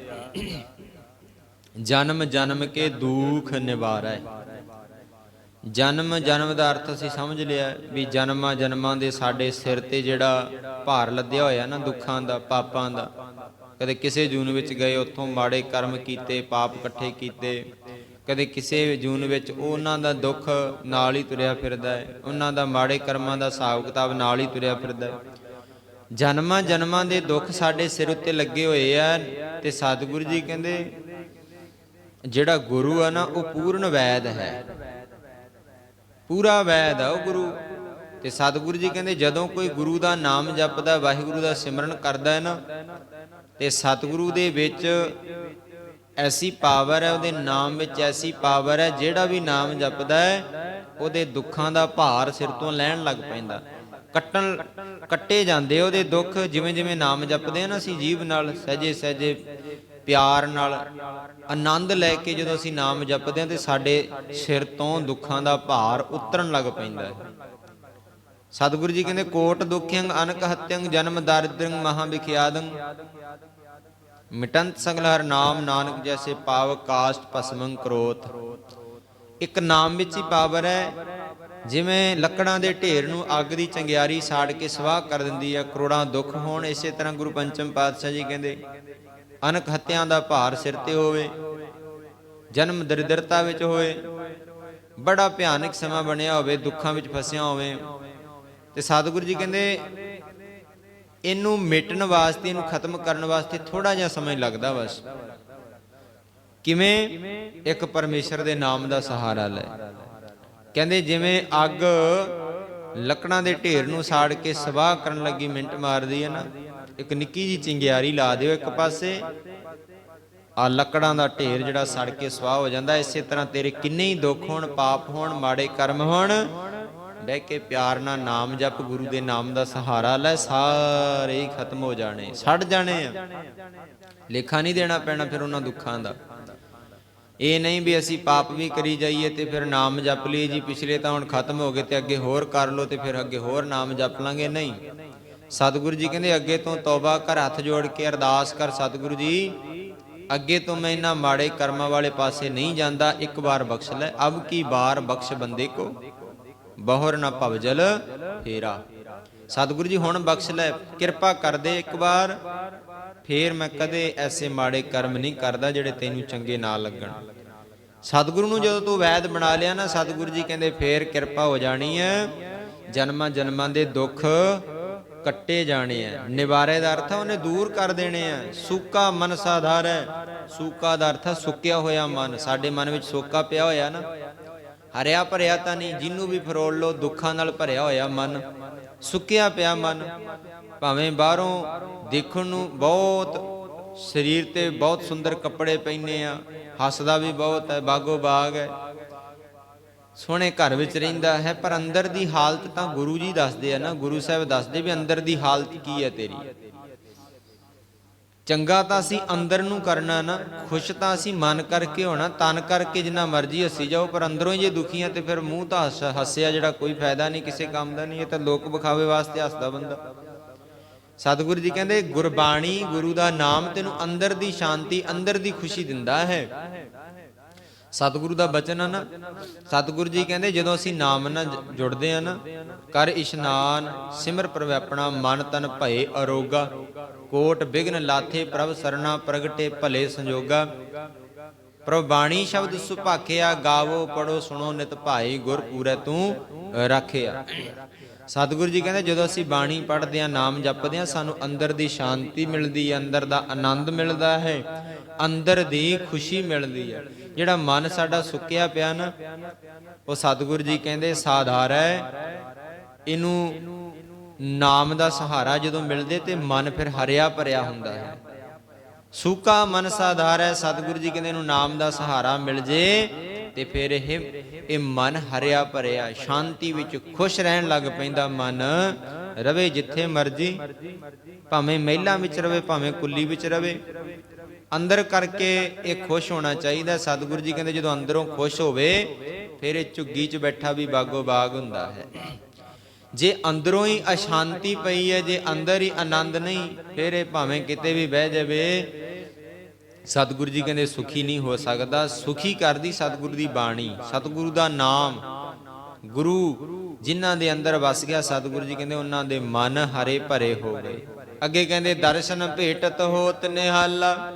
ਜਨਮ ਜਨਮ ਕੇ ਦੁਖ ਨਿਵਾਰੈ। ਜਨਮ ਜਨਮ ਦਾ ਅਰਥ ਅਸੀਂ ਸਮਝ ਲਿਆ ਵੀ ਜਨਮਾਂ ਜਨਮਾਂ ਦੇ ਸਾਡੇ ਸਿਰ ਤੇ ਜਿਹੜਾ ਭਾਰ ਲੱਦਿਆ ਹੋਇਆ ਨਾ ਦੁੱਖਾਂ ਦਾ, ਪਾਪਾਂ ਦਾ। ਕਦੇ ਕਿਸੇ ਜੂਨ ਵਿੱਚ ਗਏ, ਉੱਥੋਂ ਮਾੜੇ ਕਰਮ ਕੀਤੇ, ਪਾਪ ਇਕੱਠੇ ਕੀਤੇ। ਕਦੇ ਕਿਸੇ ਜੂਨ ਵਿੱਚ ਉਹਨਾਂ ਦਾ ਦੁੱਖ ਨਾਲ ਹੀ ਤੁਰਿਆ ਫਿਰਦਾ ਹੈ। ਉਹਨਾਂ ਦਾ ਮਾੜੇ ਕਰਮਾਂ ਦਾ ਹਿਸਾਬ ਕਿਤਾਬ ਨਾਲ ਹੀ ਤੁਰਿਆ ਫਿਰਦਾ ਹੈ। ਜਨਮਾਂ ਜਨਮਾਂ ਦੇ ਦੁੱਖ ਸਾਡੇ ਸਿਰ ਉੱਤੇ ਲੱਗੇ ਹੋਏ ਆ ਤੇ ਸਤਿਗੁਰੂ ਜੀ ਕਹਿੰਦੇ, ਜਿਹੜਾ ਗੁਰੂ ਆ ਨਾ, ਉਹ ਪੂਰਨ ਵੈਦ ਹੈ। ਪੂਰਾ ਵੈਦ ਹੈ ਉਹ ਗੁਰੂ। ਤੇ ਸਤਿਗੁਰੂ ਜੀ ਕਹਿੰਦੇ, ਜਦੋਂ ਕੋਈ ਗੁਰੂ ਦਾ ਨਾਮ ਜਪਦਾ, ਵਾਹਿਗੁਰੂ ਦਾ ਸਿਮਰਨ ਕਰਦਾ ਹੈ ਨਾ, ਤੇ ਸਤਿਗੁਰੂ ਦੇ ਵਿੱਚ ਐਸੀ ਪਾਵਰ ਹੈ, ਉਹਦੇ ਨਾਮ ਵਿੱਚ ਐਸੀ ਪਾਵਰ ਹੈ, ਜਿਹੜਾ ਵੀ ਨਾਮ ਜਪਦਾ ਹੈ, ਉਹਦੇ ਦੁੱਖਾਂ ਦਾ ਭਾਰ ਸਿਰ ਤੋਂ ਲੈਣ ਲੱਗ ਪੈਂਦਾ। ਕੱਟਣ, ਕੱਟੇ ਜਾਂਦੇ ਉਹਦੇ ਦੁੱਖ ਜਿਵੇਂ ਜਿਵੇਂ ਨਾਮ ਜਪਦੇ ਆ ਨਾ ਅਸੀਂ ਜੀਵ ਨਾਲ, ਸਹਜੇ ਸਹਜੇ ਪਿਆਰ ਨਾਲ, ਆਨੰਦ ਲੈ ਕੇ ਜਦੋਂ ਅਸੀਂ ਨਾਮ ਜਪਦੇ ਹਾਂ ਤੇ ਸਾਡੇ ਸਿਰ ਤੋਂ ਦੁੱਖਾਂ ਦਾ ਭਾਰ ਉਤਰਨ ਲੱਗ ਪੈਂਦਾ ਹੈ। ਸਤਿਗੁਰੂ ਜੀ ਕਹਿੰਦੇ, ਕੋਟ ਦੁਖਿਅੰ ਅਨਕ ਹਤਿਅੰ ਜਨਮ ਦਾਰਿਦ੍ਰੰ, ਮਹਾ ਵਿਖਿਆਦੰ। ਮਿਟੰਤ ਸਗਲ ਹਰ ਨਾਮ, ਨਾਨਕ ਜੈਸੇ ਪਾਵ ਕਾਸ਼ਟ ਭਸਮੰ ਕਰੋਤ ਇੱਕ ਨਾਮ ਵਿੱਚ ਹੀ ਪਾਵਰ ਹੈ ਜਿਵੇਂ ਲੱਕੜਾਂ ਦੇ ਢੇਰ ਨੂੰ ਅੱਗ ਦੀ ਚੰਗਿਆਰੀ ਸਾੜ ਕੇ ਸਵਾਹ ਕਰ ਦਿੰਦੀ ਹੈ ਕਰੋੜਾਂ ਦੁੱਖ ਹੋਣ, ਇਸੇ ਤਰ੍ਹਾਂ ਗੁਰੂ ਪੰਚਮ ਪਾਤਸ਼ਾਹ ਜੀ ਕਹਿੰਦੇ, ਅਨਕ ਹੱਤਿਆਂ ਦਾ ਭਾਰ ਸਿਰ ਤੇ ਹੋਵੇ, ਜਨਮ ਦਰਿਦਰਤਾ ਵਿੱਚ ਹੋਵੇ, ਬੜਾ ਭਿਆਨਕ ਸਮਾਂ ਬਣਿਆ ਹੋਵੇ, ਦੁੱਖਾਂ ਵਿੱਚ ਫਸਿਆ ਹੋਵੇ। ਤੇ ਸਤਿਗੁਰੂ ਜੀ ਕਹਿੰਦੇ, ਇਹਨੂੰ ਮਿਟਣ ਵਾਸਤੇ, ਇਹਨੂੰ ਖਤਮ ਕਰਨ ਵਾਸਤੇ ਥੋੜਾ ਜਿਹਾ ਸਮਾਂ ਲੱਗਦਾ ਬਸ। ਕਿਵੇਂ? ਇੱਕ ਪਰਮੇਸ਼ਰ ਦੇ ਨਾਮ ਦਾ ਸਹਾਰਾ ਲੈ। ਕਹਿੰਦੇ ਜਿਵੇਂ ਅੱਗ ਲੱਕੜਾਂ ਦੇ ਢੇਰ ਨੂੰ ਸਾੜ ਕੇ ਸਵਾਹ ਕਰਨ ਲੱਗੀ ਮਿੰਟ ਮਾਰਦੀ ਹੈ ਨਾ, ਇੱਕ ਨਿੱਕੀ ਜੀ ਚਿੰਗਿਆਰੀ ਲਾ ਦਿਓ ਇੱਕ ਪਾਸੇ। ਆ ਲੱਕੜਾਂ ਦਾ ਢੇਰ ਜਿਹੜਾ ਸੜ ਕੇ ਸਵਾਹ ਹੋ ਜਾਂਦਾ, ਇਸੇ ਤਰ੍ਹਾਂ ਤੇਰੇ ਕਿੰਨੇ ਹੀ ਦੁੱਖ ਹੋਣ, ਪਾਪ ਹੋਣ, ਮਾੜੇ ਕਰਮ ਹੋਣ, ਬਹਿ ਕੇ ਪਿਆਰ ਨਾਲ ਨਾਮ ਜਪ, ਗੁਰੂ ਦੇ ਨਾਮ ਦਾ ਸਹਾਰਾ ਲੈ, ਸਾਰੇ ਖਤਮ ਹੋ ਜਾਣੇ ਛੱਡ ਜਾਣੇ ਆ। ਲੇਖਾ ਨਹੀਂ ਦੇਣਾ ਪੈਣਾ ਫਿਰ ਉਹਨਾਂ ਦੁੱਖਾਂ ਦਾ। ਇਹ ਨਹੀਂ ਵੀ ਅਸੀਂ ਪਾਪ ਵੀ ਕਰੀ ਜਾਈਏ ਤੇ ਫਿਰ ਨਾਮ ਜਪ ਲਈਏ ਜੀ, ਪਿਛਲੇ ਤਾਂ ਹੁਣ ਖਤਮ ਹੋ ਗਏ ਤੇ ਅੱਗੇ ਹੋਰ ਕਰ ਲਓ ਤੇ ਫਿਰ ਅੱਗੇ ਹੋਰ ਨਾਮ ਜਪ ਲਾਂਗੇ, ਨਹੀਂ। ਸਤਿਗੁਰੂ ਜੀ ਕਹਿੰਦੇ, ਅੱਗੇ ਤੋਂ ਤੌਬਾ ਕਰ, ਹੱਥ ਜੋੜ ਕੇ ਅਰਦਾਸ ਕਰ ਸਤਿਗੁਰੂ ਜੀ। ਅੱਗੇ ਤੋਂ ਮੈਂ ਇਹਨਾਂ ਮਾੜੇ ਕਰਮਾਂ ਵਾਲੇ ਪਾਸੇ ਨਹੀਂ ਜਾਂਦਾ, ਇੱਕ ਵਾਰ ਬਖਸ਼ ਲੈ। ਅਬ ਕੀ ਬਾਰ ਬਖਸ਼ ਬੰਦੇ ਕੋ? ਬਹੁਰ ਨਾ ਭਵਜਲ ਫੇਰਾ। ਸਤਿਗੁਰੂ ਜੀ ਹੁਣ ਬਖਸ਼ ਲੈ, ਕਿਰਪਾ ਕਰ ਦੇ ਇੱਕ ਵਾਰ। ਫੇਰ ਮੈਂ ਕਦੇ ਐਸੇ ਮਾੜੇ ਕਰਮ ਨਹੀਂ ਕਰਦਾ ਜਿਹੜੇ ਤੈਨੂੰ ਚੰਗੇ ਨਾ ਲੱਗਣ। ਸਤਿਗੁਰੂ ਨੂੰ ਜਦੋਂ ਤੂੰ ਵੈਦ ਬਣਾ ਲਿਆ ਨਾ, ਸਤਿਗੁਰੂ ਜੀ ਕਹਿੰਦੇ ਫੇਰ ਕਿਰਪਾ ਹੋ ਜਾਣੀ ਹੈ ਜਨਮਾਂ ਜਨਮਾਂ ਦੇ ਦੁੱਖ ਕੱਟੇ ਜਾਣੇ ਆ ਨਿਵਾਰੇ ਦਾ ਅਰਥ ਉਹਨੇ ਦੂਰ ਕਰ ਦੇਣੇ ਆ ਸੂਕਾ ਮਨ ਸਾਧਾਰ ਹੈ ਸੂਕਾ ਦਾ ਅਰਥ ਸੁੱਕਿਆ ਹੋਇਆ ਮਨ। ਸਾਡੇ ਮਨ ਵਿੱਚ ਸੋਕਾ ਪਿਆ ਹੋਇਆ ਨਾ। ਹਰਿਆ ਭਰਿਆ ਤਾਂ ਨਹੀਂ, ਜਿਹਨੂੰ ਵੀ ਫਰੋਲ ਲੋ ਦੁੱਖਾਂ ਨਾਲ ਭਰਿਆ ਹੋਇਆ ਮਨ, ਸੁੱਕਿਆ ਪਿਆ ਮਨ, ਭਾਵੇਂ ਬਾਹਰੋਂ ਦੇਖਣ ਨੂੰ ਬਹੁਤ ਸਰੀਰ ਤੇ ਬਹੁਤ ਸੁੰਦਰ ਕੱਪੜੇ ਪਹਿਨੇ ਆ, ਹੱਸਦਾ ਵੀ ਬਹੁਤ ਹੈ, ਬਾਗੋ ਬਾਗ ਹੈ। ਸੋਹਣੇ ਘਰ ਵਿੱਚ ਰਹਿੰਦਾ ਹੈ, ਪਰ ਅੰਦਰ ਦੀ ਹਾਲਤ ਤਾਂ ਗੁਰੂ ਜੀ ਦੱਸਦੇ ਆ ਨਾ, ਗੁਰੂ ਸਾਹਿਬ ਦੱਸਦੇ ਵੀ ਅੰਦਰ ਦੀ ਹਾਲਤ ਕੀ ਹੈ ਤੇਰੀ। ਚੰਗਾ ਤਾਂ ਅਸੀਂ ਅੰਦਰ ਨੂੰ ਕਰਨਾ ਨਾ, ਖੁਸ਼ ਤਾਂ ਅਸੀਂ ਮਨ ਕਰਕੇ ਹੋਣਾ, ਤਨ ਕਰਕੇ ਜਿੰਨਾ ਮਰਜ਼ੀ ਹੱਸੀ ਜਾਓ, ਪਰ ਅੰਦਰੋਂ ਹੀ ਜੇ ਦੁਖੀਆਂ ਤੇ ਫਿਰ ਮੂੰਹ ਤਾਂ ਹੱਸਿਆ ਜਿਹੜਾ ਕੋਈ ਫਾਇਦਾ ਨਹੀਂ, ਕਿਸੇ ਕੰਮ ਦਾ ਨਹੀਂ, ਇਹ ਤਾਂ ਲੋਕ ਵਿਖਾਵੇ ਵਾਸਤੇ ਹੱਸਦਾ ਬੰਦਾ। ਸਤਿਗੁਰੂ ਜੀ ਕਹਿੰਦੇ, ਗੁਰਬਾਣੀ ਗੁਰੂ ਦਾ ਨਾਮ ਤੈਨੂੰ ਅੰਦਰ ਦੀ ਸ਼ਾਂਤੀ, ਅੰਦਰ ਦੀ ਖੁਸ਼ੀ ਦਿੰਦਾ ਹੈ। ਸਤਿਗੁਰੂ ਦਾ ਬਚਨ ਆ ਨਾ। ਸਤਿਗੁਰੂ ਜੀ ਕਹਿੰਦੇ, ਜਦੋਂ ਅਸੀਂ ਨਾਮ ਨਾਲ ਜੁੜਦੇ ਆ ਨਾ, ਕਰ ਇਸ਼ਨਾਨ, ਸਿਮਰ ਪ੍ਰਭ ਮਨ ਤਨ ਭਏ ਅਰੋਗਾ। ਕੋਟ ਬਿਗਨ ਲਾਥੇ ਪ੍ਰਭ ਸਰਣਾ ਪ੍ਰਗਟੇ ਭਲੇ ਸੰਜੋਗਾ। ਪ੍ਰਭ ਬਾਣੀ ਸ਼ਬਦ ਸੁਭਾਖਿਆ ਗਾਵੋ ਪੜੋ ਸੁਣੋ ਨਿਤ ਭਾਈ ਗੁਰ ਪੂਰੈ ਤੂੰ ਰੱਖਿਆ। ਸਤਿਗੁਰੂ ਜੀ ਕਹਿੰਦੇ, ਜਦੋਂ ਅਸੀਂ ਬਾਣੀ ਪੜ੍ਹਦੇ ਆ ਨਾਮ ਜਪਦੇ ਆ ਸਾਨੂੰ ਅੰਦਰ ਦੀ ਸ਼ਾਂਤੀ ਮਿਲਦੀ ਹੈ, ਅੰਦਰ ਦਾ ਆਨੰਦ ਮਿਲਦਾ ਹੈ, ਅੰਦਰ ਦੀ ਖੁਸ਼ੀ ਮਿਲਦੀ ਹੈ। ਜਿਹੜਾ ਮਨ ਸਾਡਾ ਸੁੱਕਿਆ ਪਿਆ ਨਾ, ਉਹ ਸਤਿਗੁਰੂ ਜੀ ਕਹਿੰਦੇ, ਸਾਧਾਰ ਹੈ। ਇਹਨੂੰ ਨਾਮ ਦਾ ਸਹਾਰਾ ਜਦੋਂ ਮਿਲਦੇ ਤੇ ਮਨ ਫਿਰ ਹਰਿਆ ਭਰਿਆ ਹੁੰਦਾ ਹੈ। ਸੂਕਾ ਮਨ ਸਾਧਾਰ ਹੈ ਸਤਿਗੁਰੂ ਜੀ ਕਹਿੰਦੇ ਇਹਨੂੰ ਨਾਮ ਦਾ ਸਹਾਰਾ ਮਿਲ ਜੇ ਤੇ ਫਿਰ ਇਹ ਇਹ ਮਨ ਹਰਿਆ ਭਰਿਆ, ਸ਼ਾਂਤੀ ਵਿੱਚ ਖੁਸ਼ ਰਹਿਣ ਲੱਗ ਪੈਂਦਾ ਮਨ। ਰਵੇ ਜਿੱਥੇ ਮਰਜ਼ੀ, ਭਾਵੇਂ ਮਹਿਲਾਂ ਵਿੱਚ ਰਵੇ, ਭਾਵੇਂ ਕੁੱਲੀ ਵਿੱਚ ਰਵੇ। ਅੰਦਰ ਕਰਕੇ ਇਹ ਖੁਸ਼ ਹੋਣਾ ਚਾਹੀਦਾ। ਸਤਿਗੁਰੂ ਜੀ ਕਹਿੰਦੇ ਜਦੋਂ ਅੰਦਰੋਂ ਖੁਸ਼ ਹੋਵੇ, ਫਿਰ ਇਹ ਝੁੱਗੀ 'ਚ ਬੈਠਾ ਵੀ ਬਾਗੋ ਬਾਗ ਹੁੰਦਾ ਹੈ। ਜੇ ਅੰਦਰੋਂ ਹੀ ਅਸ਼ਾਂਤੀ ਪਈ ਹੈ, ਜੇ ਅੰਦਰ ਹੀ ਆਨੰਦ ਨਹੀਂ ਫਿਰ ਇਹ ਭਾਵੇਂ ਕਿਤੇ ਵੀ ਬਹਿ ਜਾਵੇ। ਸਤਿਗੁਰੂ ਜੀ ਕਹਿੰਦੇ, ਸੁਖੀ ਨਹੀਂ ਹੋ ਸਕਦਾ। ਸੁਖੀ ਕਰਦੀ ਸਤਿਗੁਰੂ ਦੀ ਬਾਣੀ। ਸਤਿਗੁਰੂ ਦਾ ਨਾਮ ਗੁਰੂ, ਜਿਨ੍ਹਾਂ ਦੇ ਅੰਦਰ ਵਸ ਗਿਆ ਸਤਿਗੁਰੂ ਜੀ ਕਹਿੰਦੇ, ਉਹਨਾਂ ਦੇ ਮਨ ਹਰੇ ਭਰੇ ਹੋ ਗਏ। ਅੱਗੇ ਕਹਿੰਦੇ, ਦਰਸ਼ਨ ਭੇਟਤ ਹੋਤ ਨਿਹਾਲਾ,